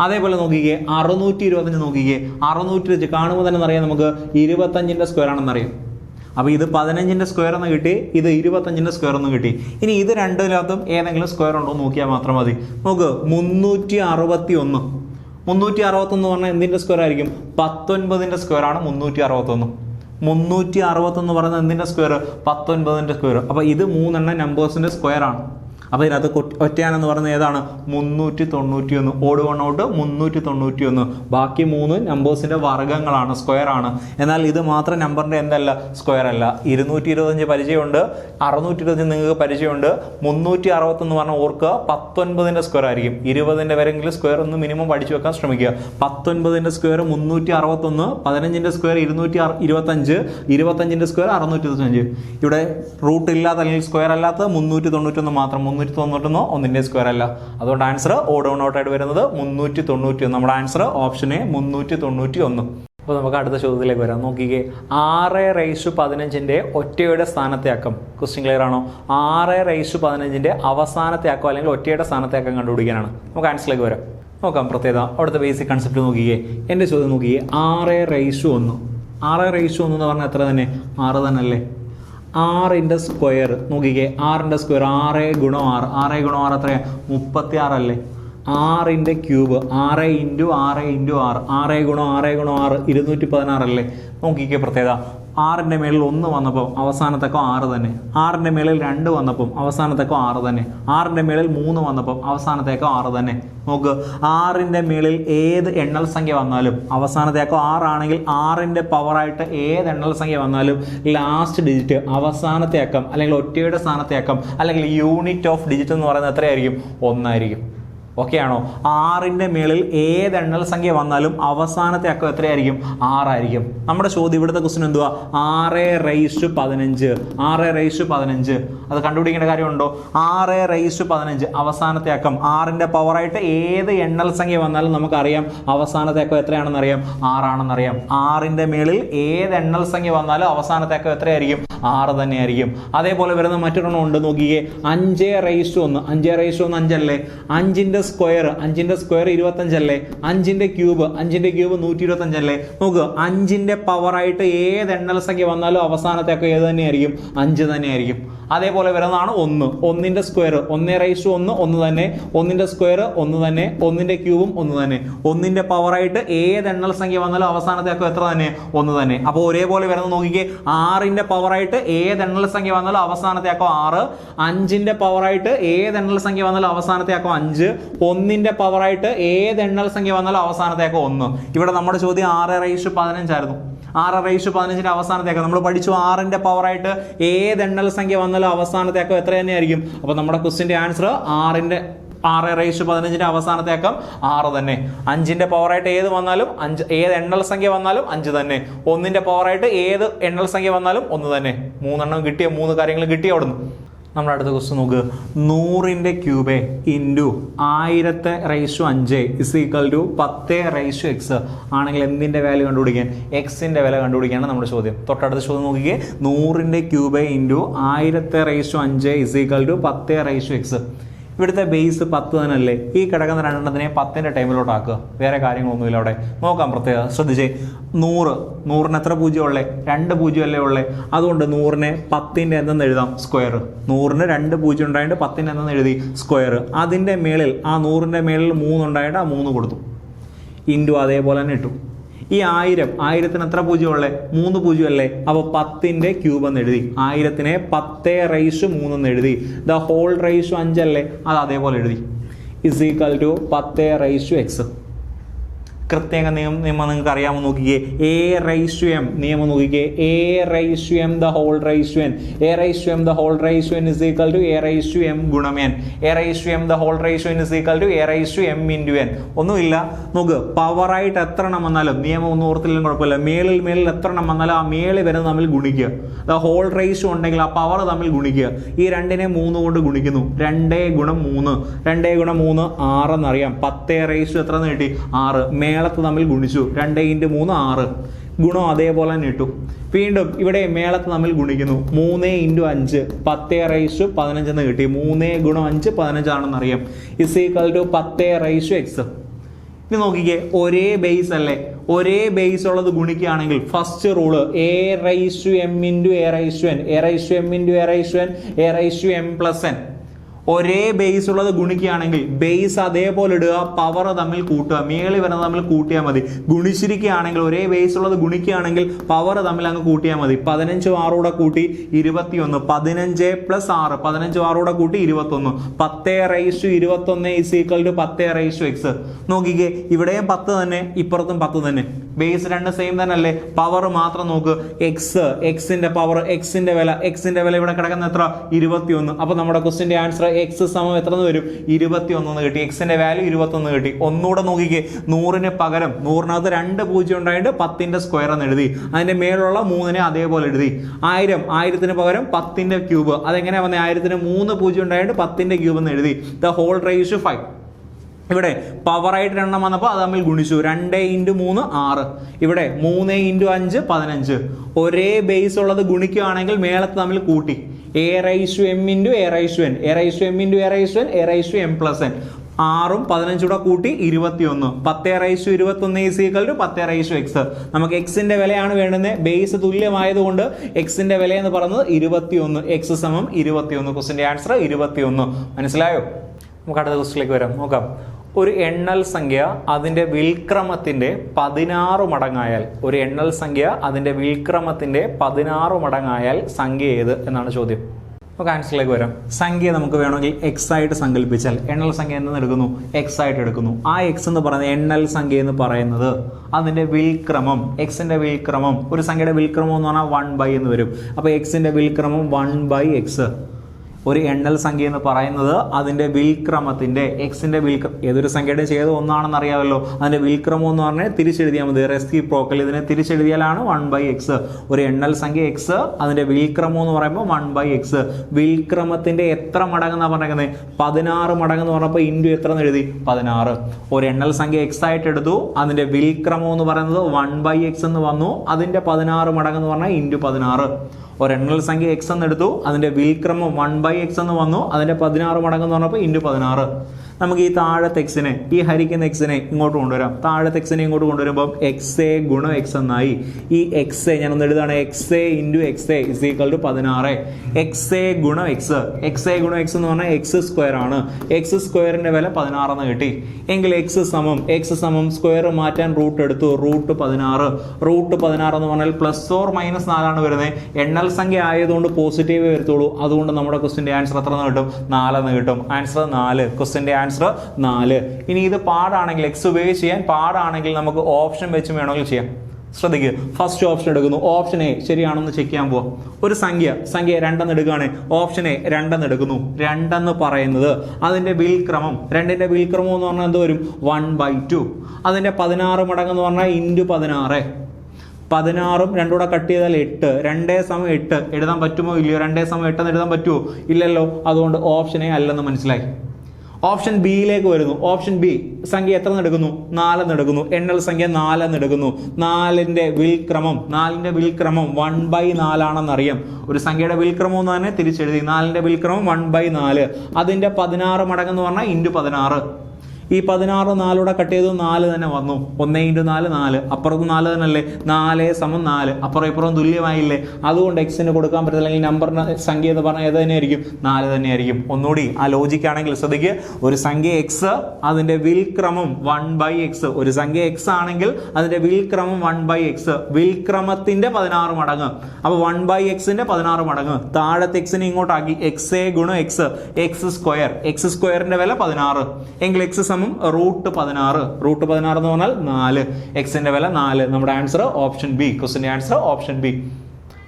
അതേപോലെ നോക്കിക്കേ. അറുന്നൂറ്റി ഇരുപത്തഞ്ച് നോക്കിക്കേ. അറുന്നൂറ്റി കാണുമ്പോൾ തന്നെ അറിയാം നമുക്ക് ഇരുപത്തഞ്ചിന്റെ സ്ക്വയർ ആണെന്ന് അറിയാം അപ്പോൾ ഇത് പതിനഞ്ചിന്റെ സ്ക്വയർ എന്ന് കിട്ടി ഇത് ഇരുപത്തഞ്ചിന്റെ സ്ക്വയർ എന്ന് കിട്ടി. ഇനി ഇത് രണ്ടിനകത്തും ഏതെങ്കിലും സ്ക്വയർ ഉണ്ടോ നോക്കിയാൽ മാത്രം മതി. നോക്ക് മുന്നൂറ്റി അറുപത്തി ഒന്ന് മുന്നൂറ്റി അറുപത്തൊന്ന് പറഞ്ഞാൽ എന്തിന്റെ സ്ക്വയർ ആയിരിക്കും? പത്തൊൻപതിന്റെ സ്ക്വയർ ആണ് മുന്നൂറ്റി അറുപത്തൊന്ന് മുന്നൂറ്റി അറുപത്തൊന്ന് പറയുന്നത് എന്തിന്റെ സ്ക്വയർ പത്തൊൻപതിന്റെ സ്ക്വയർ അപ്പോൾ ഇത് മൂന്നെണ്ണം നമ്പേഴ്സിന്റെ സ്ക്വയർ ആണ്. അപ്പോൾ ഇതിനകത്ത് ഒറ്റയാണെന്ന് പറയുന്നത് ഏതാണ്? മുന്നൂറ്റി തൊണ്ണൂറ്റി ഒന്ന് ഓട് വൺ ഔട്ട് മുന്നൂറ്റി തൊണ്ണൂറ്റി ഒന്ന് ബാക്കി മൂന്ന് നമ്പേഴ്സിന്റെ വർഗങ്ങളാണ് സ്ക്വയർ ആണ്. എന്നാൽ ഇത് മാത്രം നമ്പറിന്റെ എന്തല്ല സ്ക്വയർ അല്ല. ഇരുന്നൂറ്റി ഇരുപത്തഞ്ച് പരിചയമുണ്ട് അറുന്നൂറ്റി ഇരുപത്തഞ്ച് നിങ്ങൾക്ക് പരിചയമുണ്ട്. മുന്നൂറ്റി അറുപത്തൊന്ന് പറഞ്ഞാൽ ഓർക്കുക പത്തൊൻപതിന്റെ സ്ക്വയർ ആയിരിക്കും. ഇരുപതിന്റെ വരെങ്കിലും സ്ക്വയർ ഒന്ന് മിനിമം പഠിച്ചു വെക്കാൻ ശ്രമിക്കുക. പത്തൊൻപതിന്റെ സ്ക്വയർ മുന്നൂറ്റി അറുപത്തൊന്ന് പതിനഞ്ചിന്റെ സ്ക്വയർ ഇരുന്നൂറ്റി ഇരുപത്തഞ്ച് ഇരുപത്തഞ്ചിന്റെ സ്ക്വയർ അറുന്നൂറ്റി ഇരുപത്തഞ്ച് ഇവിടെ റൂട്ട് ഇല്ലാത്ത അല്ലെങ്കിൽ സ്ക്വയർ അല്ലാത്ത മുന്നൂറ്റി തൊണ്ണൂറ്റൊന്ന് മാത്രം. മുന്നൂറ്റി തൊണ്ണൂറ്റൊന്നോ ഒന്നിന്റെ സ്ക്വയർ അല്ല. അതുകൊണ്ട് ആൻസർ ഓടോൺ ഔട്ടായിട്ട് വരുന്നത് മുന്നൂറ്റി തൊണ്ണൂറ്റി ഒന്ന് നമ്മുടെ ആൻസർ ഓപ്ഷൻ എ മുന്നൂറ്റി തൊണ്ണൂറ്റി ഒന്ന് അപ്പോൾ നമുക്ക് അടുത്ത ചോദ്യത്തിലേക്ക് വരാം. നോക്കിക്കേ. ആറ് റൈസ് പതിനഞ്ചിന്റെ ഒറ്റയുടെ സ്ഥാനത്തെ അക്കം. ക്വസ്റ്റ്യൻ ക്ലിയർ ആണോ? ആറ് റൈസ് പതിനഞ്ചിന്റെ അവസാനത്തെ അക്കം അല്ലെങ്കിൽ ഒറ്റയുടെ സ്ഥാനത്തെ അക്കം കണ്ടുപിടിക്കാനാണ്. നമുക്ക് ആൻസറിലേക്ക് വരാം. നോക്കാം പ്രത്യേകത. അവിടുത്തെ ബേസിക് കൺസെപ്റ്റ് നോക്കിക്കേ. എന്റെ ചോദ്യം നോക്കിക്കേ. ആറ് റൈസ് ഒന്ന്. ആറ് റൈസ് ഒന്ന് എന്ന് പറഞ്ഞാൽ എത്ര തന്നെ? ആറ് തന്നെ അല്ലേ ആറിന്റെ സ്ക്വയർ നോക്കിക്കേ ആറിന്റെ സ്ക്വയർ ആറ് ഗുണം ആറ് ആറ് ഗുണം ആറ് എത്രയാണ് മുപ്പത്തി ആറല്ലേ ആറിന്റെ ക്യൂബ് ആറ് ഇന്റു ആറ് ഇന്റു ആറ് ആറ് ഗുണം ആറ് ഗുണം ആറ് ഇരുന്നൂറ്റി പതിനാറല്ലേ? നോക്കിക്കേ പ്രത്യേകത. ആറിന്റെ മേളിൽ ഒന്ന് വന്നപ്പോൾ അവസാനത്തേക്കോ ആറ് തന്നെ. ആറിന്റെ മേളിൽ രണ്ട് വന്നപ്പം അവസാനത്തേക്കോ ആറ് തന്നെ. ആറിന്റെ മേളിൽ മൂന്ന് വന്നപ്പം അവസാനത്തേക്കോ ആറ് തന്നെ. നോക്ക് ആറിന്റെ മേളിൽ ഏത് എണ്ണൽ സംഖ്യ വന്നാലും അവസാനത്തേക്കോ ആറാണെങ്കിൽ ആറിന്റെ പവറായിട്ട് ഏത് എണ്ണൽ സംഖ്യ വന്നാലും ലാസ്റ്റ് ഡിജിറ്റ് അവസാനത്തെ അക്കം അല്ലെങ്കിൽ ഒറ്റയുടെ സ്ഥാനത്തെ അക്കം അല്ലെങ്കിൽ യൂണിറ്റ് ഓഫ് ഡിജിറ്റ് എന്ന് പറയുന്നത് എത്രയായിരിക്കും? ഒന്നായിരിക്കും. ആണോ ആറിന്റെ മേളിൽ ഏത് എണ്ണൽ സംഖ്യ വന്നാലും അവസാനത്തെ അക്കം എത്രയായിരിക്കും? ആറായിരിക്കും. നമ്മുടെ ചോദ്യം ഇവിടുത്തെ ക്വസ്റ്റൻ എന്തുവാ? ആറ് റൈസ് പതിനഞ്ച്. ആറ് റൈസ് പതിനഞ്ച്. അത് കണ്ടുപിടിക്കേണ്ട കാര്യമുണ്ടോ? ആറ് റൈസ് പതിനഞ്ച്. അവസാനത്തെ അക്കം. ആറിന്റെ പവറായിട്ട് ഏത് എണ്ണൽ സംഖ്യ വന്നാലും നമുക്കറിയാം അവസാനത്തെ അക്കം എത്രയാണെന്ന് അറിയാം ആറാണെന്നറിയാം. ആറിന്റെ മേളിൽ ഏത് എണ്ണൽ സംഖ്യ വന്നാലും അവസാനത്തെ അക്കം എത്രയായിരിക്കും? ആറ് തന്നെയായിരിക്കും. അതേപോലെ വരുന്ന മറ്റൊരെണ്ണം ഉണ്ട് നോക്കിയേ അഞ്ച് റൈസ് ഒന്ന്. അഞ്ച് റൈസ് ഒന്ന് അഞ്ചല്ലേ? അഞ്ചിന്റെ സ്ക്വയർ അഞ്ചിന്റെ സ്ക്വയർ ഇരുപത്തഞ്ചല്ലേ? അഞ്ചിന്റെ ക്യൂബ് അഞ്ചിന്റെ ക്യൂബ് നൂറ്റി ഇരുപത്തഞ്ചല്ലേ നോക്ക് അഞ്ചിന്റെ പവറായിട്ട് ഏത് എണ്ണൽ സംഖ്യ വന്നാലും അവസാനത്തെ ഒക്കെ ഏത് തന്നെയായിരിക്കും? അഞ്ച് തന്നെയായിരിക്കും. അതേപോലെ വരുന്നതാണ് ഒന്ന്. ഒന്നിന്റെ സ്ക്വയർ ഒന്നേ റൈസ് ഒന്ന് ഒന്ന് തന്നെ. ഒന്നിന്റെ സ്ക്വയർ ഒന്ന് തന്നെ. ഒന്നിന്റെ ക്യൂബും ഒന്ന് തന്നെ. ഒന്നിന്റെ പവറായിട്ട് ഏത് എണ്ണൽ സംഖ്യ വന്നാലും അവസാനത്തെ ഒക്കെ എത്ര തന്നെ? ഒന്ന് തന്നെ. അപ്പോൾ ഒരേപോലെ വരുന്നത് നോക്കിക്കേ. ആറിന്റെ പവറായിട്ട് ഏത് എണ്ണൽ സംഖ്യ വന്നാലും അവസാനത്തെ ആക്കോ ആറ്. അഞ്ചിന്റെ പവറായിട്ട് ഏത് എണ്ണൽ സംഖ്യ വന്നാലും അവസാനത്തെ ആക്കോ അഞ്ച്. ഒന്നിന്റെ പവറായിട്ട് ഏത് എണ്ണൽ സംഖ്യ വന്നാലും അവസാനത്തേക്ക് ഒന്ന്. ഇവിടെ നമ്മുടെ ചോദ്യം ആറ് റേഷ് പതിനഞ്ചായിരുന്നു ആറ് റേഷ് പതിനഞ്ചിന്റെ അവസാനത്തേക്ക്. നമ്മൾ പഠിച്ചു ആറിന്റെ പവറായിട്ട് ഏത് എണ്ണൽ സംഖ്യ വന്നാലും അവസാനത്തേക്കോ എത്ര തന്നെയായിരിക്കും? അപ്പോൾ നമ്മുടെ ക്വസ്റ്റിന്റെ ആൻസർ ആറിന്റെ ആറ് റേഷ് പതിനഞ്ചിന്റെ അവസാനത്തേക്കം ആറ് തന്നെ. അഞ്ചിന്റെ പവറായിട്ട് ഏത് വന്നാലും അഞ്ച് ഏത് എണ്ണൽ സംഖ്യ വന്നാലും അഞ്ച് തന്നെ. ഒന്നിന്റെ പവറായിട്ട് ഏത് എണ്ണൽ സംഖ്യ വന്നാലും ഒന്ന് തന്നെ. മൂന്നെണ്ണം കിട്ടിയ മൂന്ന് കാര്യങ്ങൾ കിട്ടിയ അവിടുന്ന്. നമ്മുടെ അടുത്ത ക്വസ്റ്റ്യൻ നോക്ക്. നൂറിന്റെ ക്യൂബ് ഇന്റു ആയിരത്തെ റേഷു അഞ്ച് ഇസ് ഈക്വൽ ടു പത്ത് റേഷു എക്സ് ആണെങ്കിൽ എന്തിന്റെ വാല്യൂ കണ്ടുപിടിക്കാൻ? എക്സിന്റെ വില കണ്ടുപിടിക്കാനാണ് നമ്മുടെ ചോദ്യം. തൊട്ടടുത്ത ചോദ്യം നോക്കിക്കേ. നൂറിന്റെ ക്യൂബ് ഇന്റു ആയിരത്തെ റേഷു അഞ്ച് ഇസ് ഈക്വൽ ടു പത്ത് റേഷു എക്സ് ഇവിടുത്തെ ബേസ് പത്ത് തന്നെയല്ലേ? ഈ കിടക്കുന്ന രണ്ടെണ്ണത്തിനെ പത്തിന്റെ ടൈമിലോട്ട് ആക്കുക. വേറെ കാര്യങ്ങളൊന്നുമില്ല അവിടെ. നോക്കാം പ്രത്യേകം. ശ്രദ്ധിച്ചേ. നൂറ്. നൂറിന് എത്ര പൂജ്യം ഉള്ളേ രണ്ട് പൂജ്യം അല്ലേ ഉള്ളേ? അതുകൊണ്ട് നൂറിനെ പത്തിന്റെ എന്തെന്ന് എഴുതാം. സ്ക്വയർ നൂറിന് രണ്ട് പൂജ്യം ഉണ്ടായിട്ട് പത്തിന്റെ എന്തെന്ന് എഴുതി സ്ക്വയർ അതിന്റെ മേളിൽ ആ നൂറിന്റെ മേളിൽ മൂന്നുണ്ടായിട്ട് ആ മൂന്ന് കൊടുത്തു. ഇന്റു അതേപോലെ തന്നെ ഇട്ടു. ഈ ആയിരം ആയിരത്തിന് എത്ര പൂജ്യം ഉള്ളേ മൂന്ന് പൂജ്യം അല്ലേ അപ്പോൾ പത്തിന്റെ ക്യൂബ് എന്ന് എഴുതി. ആയിരത്തിനെ പത്തേ റൈസ് മൂന്നെന്ന് എഴുതി. ദ ഹോൾ റൈസ് അഞ്ചല്ലേ? അത് അതേപോലെ എഴുതി. ഇസ് ഈക്വൽ ടു പത്തേ റൈസ് എക്സ് കൃത്യക നിയമം നിയമം നിങ്ങൾക്ക് അറിയാമോ നോക്കിക്കേ എ റൈസ് ടു എം നിയമം നോക്കിക്കേ A raise to M the whole raise to N A raise to M the whole raise to N is equal to A raise to M ഗുണം N A raise to M the whole raise to N is equal to A raise to M into N ഒന്നുമില്ല നോക്ക് പവറായിട്ട് എത്ര എണ്ണം വന്നാലും നിയമം ഒന്നും ഓർത്തില്ലെങ്കിലും കുഴപ്പമില്ല മേളിൽ മേളിൽ എത്ര എണ്ണം വന്നാലും ആ മേളിൽ വരുന്നത് തമ്മിൽ ഗുണിക്കുക ദ ഹോൾ റൈസ് ഉണ്ടെങ്കിൽ ആ പവർ തമ്മിൽ ഗുണിക്കുക ഈ രണ്ടിനെ മൂന്ന് കൊണ്ട് ഗുണിക്കുന്നു രണ്ടേ ഗുണം മൂന്ന് രണ്ടേ ഗുണം മൂന്ന് ആറ് എന്നറിയാം പത്തേ റൈസ് എത്ര എന്ന് കിട്ടി ആറ് മേളത്ത് തമ്മിൽ ഗുണിച്ചു. രണ്ട് ഇന്റ് മൂന്ന് ആറ്. ഗുണം അതേപോലെ തന്നെ ഇട്ടു. വീണ്ടും ഇവിടെ മേളത്ത് തമ്മിൽ ഗുണിക്കുന്നു. മൂന്ന് ഇന്റു അഞ്ച്. പത്തേ റൈസ് പതിനഞ്ചെന്ന് കിട്ടി. മൂന്ന് ഗുണം അഞ്ച് പതിനഞ്ചാണെന്ന് അറിയാം ഇസ് ഈക്വൽ ടു പത്തേ റൈസ് എക്സ് ഇനി നോക്കിക്കേ. ഒരേ ബേസ് അല്ലേ? ഒരേ ബേസ് ഉള്ളത് ഗുണിക്കുകയാണെങ്കിൽ first rule A raise M into A raise N A raise M into A raise N A raise M plus N ഒരേ ബേസ് ഉള്ളത് ഗുണിക്കുകയാണെങ്കിൽ ബേസ് അതേപോലെ ഇടുക പവർ തമ്മിൽ കൂട്ടുക മേളിൽ വരുന്നത് തമ്മിൽ കൂട്ടിയാൽ മതി. ഗുണിച്ചിരിക്കുകയാണെങ്കിൽ ഒരേ ബേസ് ഉള്ളത് ഗുണിക്കുകയാണെങ്കിൽ പവർ തമ്മിൽ അങ്ങ് കൂട്ടിയാൽ മതി. പതിനഞ്ച് ആറൂടെ കൂട്ടി ഇരുപത്തിയൊന്ന്. പതിനഞ്ച് പ്ലസ് ആറ്. പതിനഞ്ച് ആറൂടെ കൂട്ടി ഇരുപത്തൊന്ന്. പത്തേ റൈസ് ടു ഇരുപത്തൊന്ന് ഇസ് ഈക്വൽ ടു പത്തേ റൈസ് ടു എക്സ് നോക്കിക്കേ ഇവിടെയും പത്ത് തന്നെ ഇപ്പുറത്തും പത്ത് തന്നെ. ബേസ് രണ്ട് സെയിം തന്നെ അല്ലേ പവർ മാത്രം നോക്ക്. എക്സ് എക്സിന്റെ പവർ എക്സിന്റെ വില എക്സിന്റെ വില ഇവിടെ കിടക്കുന്ന എത്ര? ഇരുപത്തിയൊന്ന്. അപ്പൊ നമ്മുടെ ക്വസ്റ്റിന്റെ ആൻസർ എക്സ് സമം എത്ര എന്ന് വരും? ഇരുപത്തിയൊന്ന് കിട്ടി. എക്സിന്റെ വാല്യൂ ഇരുപത്തൊന്ന് കിട്ടി. ഒന്നുകൂടെ നോക്കിക്കേ. നൂറിന് പകരം നൂറിനകത്ത് രണ്ട് പൂജ്യം ഉണ്ടായിട്ട് പത്തിന്റെ സ്ക്വയർ എന്ന് എഴുതി. അതിന്റെ മേലുള്ള മൂന്നിനെ അതേപോലെ എഴുതി. ആയിരം ആയിരത്തിന് പകരം പത്തിന്റെ ക്യൂബ് അതെങ്ങനെയാ വന്നത് ആയിരത്തിന് മൂന്ന് പൂജ്യം ഉണ്ടായിട്ട് പത്തിന്റെ ക്യൂബ് എന്ന് എഴുതി. ദ ഹോൾ റേസ് ഫൈവ് ഇവിടെ പവറായിട്ട് എണ്ണം വന്നപ്പോൾ അത് തമ്മിൽ ഗുണിച്ചു. രണ്ട് ഇന്റു മൂന്ന് ആറ്. ഇവിടെ മൂന്ന് ഇന്റു അഞ്ച് പതിനഞ്ച്. ഒരേ ബേസ് ഉള്ളത് ഗുണിക്കുകയാണെങ്കിൽ മേളത്ത് തമ്മിൽ കൂട്ടി. A raise M into A raise N A raise M into A raise N A raise M plus N ആറും പതിനഞ്ചും കൂടെ കൂട്ടി ഇരുപത്തിയൊന്ന്. പത്തേ ഇരുപത്തി ഇരുപത്തൊന്ന് ഈസ് ഈക്വൽ ടു പത്തേ റൈസു എക്സ് നമുക്ക് എക്സിന്റെ വിലയാണ് വേണ്ടുന്നത്. ബേസ് തുല്യമായതുകൊണ്ട് എക്സിന്റെ വില എന്ന് പറയുന്നത് ഇരുപത്തിയൊന്ന്. എക്സ് സമം ഇരുപത്തിയൊന്ന്. ക്വസ്റ്റിന്റെ ആൻസർ ഇരുപത്തിയൊന്ന്. മനസ്സിലായോ? നമുക്ക് അടുത്ത ക്വസ്റ്റിലേക്ക് വരാം. നോക്കാം. ഒരു എണ്ണൽ സംഖ്യ അതിന്റെ വിൽക്രമത്തിന്റെ പതിനാറ് മടങ്ങായാൽ ഒരു എണ്ണൽ സംഖ്യ അതിന്റെ വിൽക്രമത്തിന്റെ പതിനാറ് മടങ്ങായാൽ സംഖ്യ ഏത് എന്നാണ് ചോദ്യം. നമുക്ക് ആൻസറിലേക്ക് വരാം. സംഖ്യ നമുക്ക് വേണമെങ്കിൽ എക്സ് ആയിട്ട് സങ്കല്പിച്ചാൽ എണ്ണൽ സംഖ്യ എന്ന് എടുക്കുന്നു എക്സ് ആയിട്ട് എടുക്കുന്നു. ആ എക്സ് എന്ന് പറയുന്നത് എണ്ണൽ സംഖ്യ എന്ന് പറയുന്നത് അതിന്റെ വിൽക്രമം എക്സിന്റെ വിൽക്രമം. ഒരു സംഖ്യയുടെ വിൽക്രമം എന്ന് പറഞ്ഞാൽ വൺ ബൈ എന്ന് വരും. അപ്പോൾ എക്സിന്റെ വിൽക്രമം വൺ ബൈ എക്സ് ഒരു എണ്ണൽ സംഖ്യ എന്ന് പറയുന്നത് അതിന്റെ വിൽക്രമത്തിന്റെ എക്സിന്റെ വിൽക്രം ഏതൊരു സംഖ്യയുടെ ചെയ്ത് ഒന്നാണെന്ന് അറിയാമല്ലോ. അതിന്റെ വിൽക്രമം എന്ന് പറഞ്ഞാൽ തിരിച്ചെഴുതിയാൽ മതി. റെസ്കി പ്രോക്കൽ ഇതിനെ തിരിച്ചെഴുതിയാലാണ് വൺ ബൈ എക്സ് ഒരു എണ്ണൽ സംഖ്യ എക്സ് അതിന്റെ വിൽക്രമം എന്ന് പറയുമ്പോൾ വൺ ബൈ എക്സ് വിൽക്രമത്തിന്റെ എത്ര മടങ്ങെന്നാണ് പറഞ്ഞേക്കുന്നത് പതിനാറ് മടങ്ങ് എന്ന് പറഞ്ഞപ്പോൾ ഇന്റു എത്ര എന്ന് എഴുതി? പതിനാറ്. ഒരു എണ്ണൽ സംഖ്യ എക്സ് ആയിട്ട് എടുത്തു. അതിന്റെ വിൽക്രമം എന്ന് പറയുന്നത് വൺ ബൈ എക്സ് എന്ന് വന്നു. അതിന്റെ പതിനാറ് മടങ്ങ് എന്ന് പറഞ്ഞാൽ ഇന്റു പതിനാറ്. ഒരെണ്ണൽ സംഖ്യ എക്സ് എന്ന് എടുത്തു. അതിന്റെ വിൽക്രമം വൺ ബൈ എക്സ് എന്ന് വന്നു. അതിന്റെ പതിനാറ് മടങ്ങ് എന്ന് പറഞ്ഞപ്പോൾ ഇന്റു പതിനാറ്. നമുക്ക് ഈ താഴത്തെ എക്സിനെ ഈ ഹരിക്കുന്ന എക്സിനെ ഇങ്ങോട്ട് കൊണ്ടുവരാം. താഴത്തെ എക്സിനെ ഇങ്ങോട്ട് കൊണ്ടുവരുമ്പോൾ എക്സ് എ ഗുണം എക്സ് എന്നായി ഈ എക്സ് എ ഞാൻ ഒന്ന് എഴുതാണ്. X A into X A is equal to പതിനാറ്. എക്സ് എ ഗുണം എക്സ് എക്സ് എ ഗുണം എക്സ് എന്ന് പറഞ്ഞാൽ എക്സ് സ്ക്വയർ ആണ്. എക്സ് സ്ക്വയറിന്റെ വില പതിനാറെന്ന് കിട്ടി. എങ്കിൽ എക്സ് സമം എക്സ് സമം സ്ക്വയർ മാറ്റാൻ റൂട്ട് എടുത്തു. റൂട്ട് പതിനാറ്. റൂട്ട് പതിനാറ് എന്ന് പറഞ്ഞാൽ പ്ലസ് ഓർ മൈനസ് നാലാണ് വരുന്നത്. എണ്ണൽ സംഖ്യ ആയതുകൊണ്ട് പോസിറ്റീവ് വരത്തുള്ളൂ. അതുകൊണ്ട് നമ്മുടെ ക്വസ്റ്റിന്റെ ആൻസർ എത്ര കിട്ടും? നാലെന്ന് കിട്ടും. ആൻസർ നാല്. ക്വസ്റ്റിന്റെ ആൻസർ നാല്. ഇനി ഇത് പാടാണെങ്കിൽ എക്സ് ഉപയോഗിച്ച് ചെയ്യാൻ പാടാണെങ്കിൽ നമുക്ക് ഓപ്ഷൻ വെച്ച് വേണമെങ്കിൽ ചെയ്യാം. ശ്രദ്ധിക്കുക ഫസ്റ്റ് ഓപ്ഷൻ എടുക്കുന്നു. ഓപ്ഷൻ എ ശരിയാണെന്ന് ചെക്ക് ചെയ്യാൻ പോവാം. ഒരു സംഖ്യ. സംഖ്യ രണ്ടെന്ന് എടുക്കുകയാണ്. ഓപ്ഷൻ എ രണ്ടെന്ന് എടുക്കുന്നു. രണ്ടെന്ന് പറയുന്നത് അതിന്റെ വിൽക്രമം. രണ്ടിന്റെ വിൽക്രമം എന്ന് പറഞ്ഞാൽ എന്ത് വരും? വൺ ബൈ ടു അതിന്റെ പതിനാറ് മടങ്ങ് എന്ന് പറഞ്ഞാൽ ഇന്റു പതിനാറ്. പതിനാറും രണ്ടുകൂടെ കട്ട് ചെയ്താൽ എട്ട്. രണ്ടേ സമയം എട്ട്. എഴുതാൻ പറ്റുമോ? ഇല്ലയോ? രണ്ടേ സമയം എട്ടെന്ന് എഴുതാൻ പറ്റുമോ? ഇല്ലല്ലോ. അതുകൊണ്ട് ഓപ്ഷൻ എ അല്ലെന്ന് മനസ്സിലായി. ഓപ്ഷൻ ബിയിലേക്ക് വരുന്നു. ഓപ്ഷൻ ബി സംഖ്യ എത്ര എടുക്കുന്നു? നാലെന്ന് എടുക്കുന്നു. എണ്ണൽ സംഖ്യ നാലെന്ന് എടുക്കുന്നു. നാലിന്റെ വിൽക്രമം നാലിന്റെ വിൽക്രമം വൺ ബൈ നാലാണെന്നറിയാം. ഒരു സംഖ്യയുടെ വിൽക്രമം എന്ന് തന്നെ തിരിച്ചെഴുതി. നാലിന്റെ വിൽക്രമം വൺ ബൈ നാല്. അതിന്റെ പതിനാറ് മടങ്ങെന്ന് പറഞ്ഞാൽ ഇന്റു പതിനാറ്. ഈ പതിനാറ് നാലൂടെ കട്ട് ചെയ്തു നാല് തന്നെ വന്നു. ഒന്നേ ഇന്റു നാല് നാല്. അപ്പുറത്ത് നാല് തന്നെ അല്ലേ നാല് സമം നാല്. അപ്പുറം ഇപ്പുറം തുല്യമായില്ലേ? അതുകൊണ്ട് എക്സിന് കൊടുക്കാൻ പറ്റില്ല അല്ലെങ്കിൽ നമ്പറിന് സംഖ്യ എന്ന് പറഞ്ഞാൽ ഏത് തന്നെയായിരിക്കും? നാല് തന്നെയായിരിക്കും. ഒന്നുകൂടി ആ ലോജിക്ക് ആണെങ്കിൽ ശ്രദ്ധിക്കുക ഒരു സംഖ്യ എക്സ് അതിന്റെ വിൽക്രമം വൺ ബൈ എക്സ് ഒരു സംഖ്യ എക്സ് ആണെങ്കിൽ അതിന്റെ വിൽക്രമം വൺ ബൈ എക്സ് വിൽക്രമത്തിന്റെ പതിനാറ് മടങ്ങ്. അപ്പോൾ വൺ ബൈ എക്സിന്റെ പതിനാറ് മടങ്ങ്. താഴത്തെ എക്സിനെ ഇങ്ങോട്ടാക്കി. എക്സ് എ ഗുണം എക്സ് എക്സ് സ്ക്വയർ എക്സ് സ്ക്വയറിന്റെ വില പതിനാറ്. എങ്കിൽ എക്സ് സമം റൂട്ട് പതിനാറ്. റൂട്ട് പതിനാറ് എന്ന് പറഞ്ഞാൽ നാല്. എക്സിന്റെ വില നാല്. നമ്മുടെ ആൻസർ ഓപ്ഷൻ ബി ക്വസ്റ്റിന്റെ ആൻസർ ഓപ്ഷൻ ബി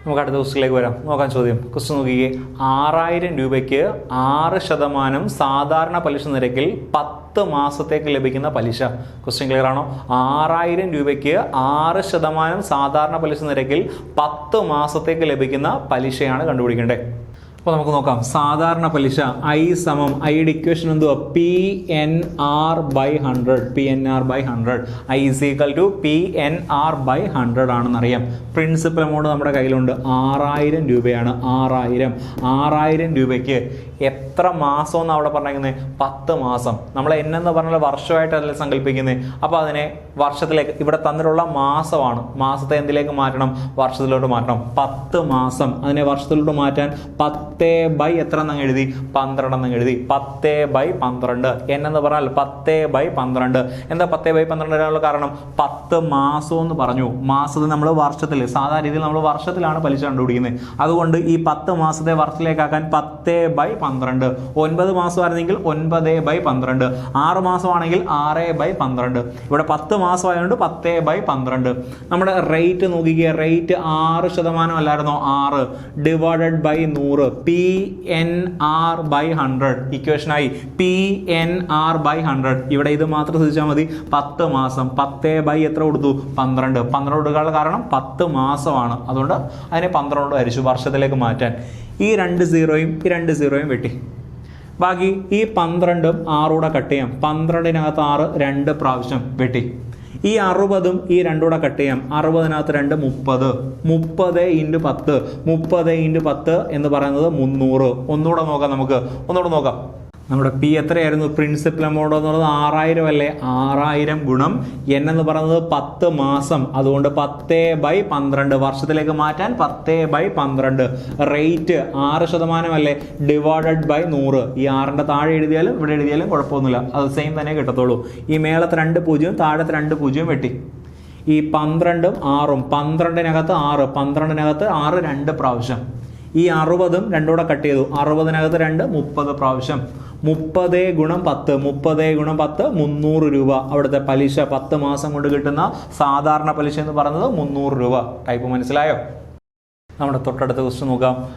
നമുക്ക് അടുത്ത ക്വസ്റ്റിലേക്ക് വരാം. നോക്കാൻ ചോദ്യം. ക്വസ്റ്റ് നോക്കിയേ ആറായിരം രൂപയ്ക്ക് ആറ് ശതമാനം സാധാരണ പലിശ നിരക്കിൽ പത്ത് മാസത്തേക്ക് ലഭിക്കുന്ന പലിശ. ക്വസ്റ്റ്യൻ ക്ലിയർ ആണോ? ആറായിരം രൂപയ്ക്ക് ആറ് ശതമാനം സാധാരണ പലിശ നിരക്കിൽ പത്ത് മാസത്തേക്ക് ലഭിക്കുന്ന പലിശയാണ് കണ്ടുപിടിക്കേണ്ടത്. അപ്പോൾ നമുക്ക് നോക്കാം. സാധാരണ പലിശ ഐ സമം ഐയുടെ ഇക്വേഷൻ എന്തുവാ? P N R by hundred P N R by hundred I is equal to P N R by hundred ആണെന്നറിയാം. Principal amount നമ്മുടെ കയ്യിലുണ്ട്. ആറായിരം രൂപയാണ്. ആറായിരം. ആറായിരം രൂപയ്ക്ക് എത്ര മാസം എന്നാണ് അവിടെ പറഞ്ഞേക്കുന്നത് പത്ത് മാസം. നമ്മൾ എന്നെന്ന് പറഞ്ഞാൽ വർഷമായിട്ടല്ല സങ്കല്പിക്കുന്നത് അപ്പോൾ അതിനെ വർഷത്തിലേക്ക് ഇവിടെ തന്നിട്ടുള്ള മാസമാണ്. മാസത്തെ എന്തിലേക്ക് മാറ്റണം? വർഷത്തിലോട്ട് മാറ്റണം. പത്ത് മാസം. അതിനെ വർഷത്തിലോട്ട് മാറ്റാൻ പത്ത് ബൈ എത്ര എന്നങ്ങ് എഴുതി? പന്ത്രണ്ട് എന്നങ്ങ് എഴുതി. പത്ത് ബൈ പന്ത്രണ്ട്. എന്നെന്ന് പറഞ്ഞാൽ പത്ത് ബൈ പന്ത്രണ്ട്. എന്താ പത്ത് ബൈ പന്ത്രണ്ട് വരാനുള്ള കാരണം? പത്ത് മാസം എന്ന് പറഞ്ഞു. മാസത്തിൽ നമ്മൾ വർഷത്തിൽ സാധാരണ രീതിയിൽ നമ്മൾ വർഷത്തിലാണ് പലിശ കണ്ടുപിടിക്കുന്നത്. അതുകൊണ്ട് ഈ പത്ത് മാസത്തെ വർഷത്തിലേക്കാക്കാൻ പത്ത് ബൈ പന്ത്രണ്ട്. ഒൻപത് മാസമായിരുന്നെങ്കിൽ ഒൻപത് ബൈ പന്ത്രണ്ട്. ആറ് മാസമാണെങ്കിൽ ആറ് ബൈ പന്ത്രണ്ട്. ഇവിടെ പത്ത് മാസമായതുകൊണ്ട് പത്ത് ബൈ പന്ത്രണ്ട്. നമ്മുടെ റേറ്റ് നോക്കിക്കുക റേറ്റ് ആറ് ശതമാനം അല്ലായിരുന്നോ? ആറ്. ഡിവൈഡഡ് ബൈ നൂറ്. N R by hundred ഇക്വേഷനായി P N R by hundred ഇവിടെ ഇത് മാത്രം ശ്രദ്ധിച്ചാൽ മതി. പത്ത് മാസം. പത്ത് ബൈ എത്ര കൊടുത്തു? പന്ത്രണ്ട്. പന്ത്രണ്ട് കൊടുക്കാനുള്ള കാരണം പത്ത് മാസമാണ്. അതുകൊണ്ട് അതിനെ പന്ത്രണ്ട് ഹരിച്ചു വർഷത്തിലേക്ക് മാറ്റാൻ. ഈ രണ്ട് സീറോയും ഈ രണ്ട് സീറോയും വെട്ടി. ബാക്കി ഈ പന്ത്രണ്ടും ആറൂടെ കട്ട് ചെയ്യാം. പന്ത്രണ്ടിനകത്ത് ആറ് രണ്ട് പ്രാവശ്യം വെട്ടി. ഈ അറുപതും ഈ രണ്ടൂടെ കട്ട് ചെയ്യാം. അറുപതിനകത്ത് രണ്ട് മുപ്പത്. മുപ്പത് ഇന്റു പത്ത്. മുപ്പത് ഇന്റു പത്ത് എന്ന് പറയുന്നത് മുന്നൂറ്. ഒന്നുകൂടെ നോക്കാം നമുക്ക്. ഒന്നുകൂടെ നോക്കാം. നമ്മുടെ പി എത്രയായിരുന്നു? പ്രിൻസിപ്പൽ എമൗണ്ട് എന്ന് പറയുന്നത് ആറായിരം അല്ലേ? ആറായിരം ഗുണം എൻ എന്ന് പറയുന്നത് പത്ത് മാസം. അതുകൊണ്ട് പത്തേ ബൈ പന്ത്രണ്ട്. വർഷത്തിലേക്ക് മാറ്റാൻ പത്തേ ബൈ പന്ത്രണ്ട്. റേറ്റ് ആറ് ശതമാനം അല്ലേ? ഡിവൈഡഡ് ബൈ നൂറ്. ഈ ആറിന്റെ താഴെ എഴുതിയാലും ഇവിടെ എഴുതിയാലും കുഴപ്പമൊന്നുമില്ല. അത് സെയിം തന്നെ കിട്ടത്തുള്ളൂ. ഈ മേളത്തെ രണ്ട് പൂജ്യവും താഴത്തെ രണ്ട് പൂജ്യവും വെട്ടി. ഈ പന്ത്രണ്ടും ആറും. പന്ത്രണ്ടിനകത്ത് ആറ്. പന്ത്രണ്ടിനകത്ത് ആറ് രണ്ട് പ്രാവശ്യം. ഈ അറുപതും രണ്ടുകൂടെ കട്ട് ചെയ്തു. അറുപതിനകത്ത് രണ്ട് മുപ്പത് പ്രാവശ്യം. മുപ്പത് ഗുണം പത്ത്. മുപ്പത് ഗുണം പത്ത് മുന്നൂറ് രൂപ. അവിടുത്തെ പലിശ പത്ത് മാസം കൊണ്ട് കിട്ടുന്ന സാധാരണ പലിശ എന്ന് പറയുന്നത് മുന്നൂറ് രൂപ. ടൈപ്പ് മനസ്സിലായോ? നമ്മുടെ തൊട്ടടുത്ത ക്വസ്റ്റ്യൻ നോക്കാം.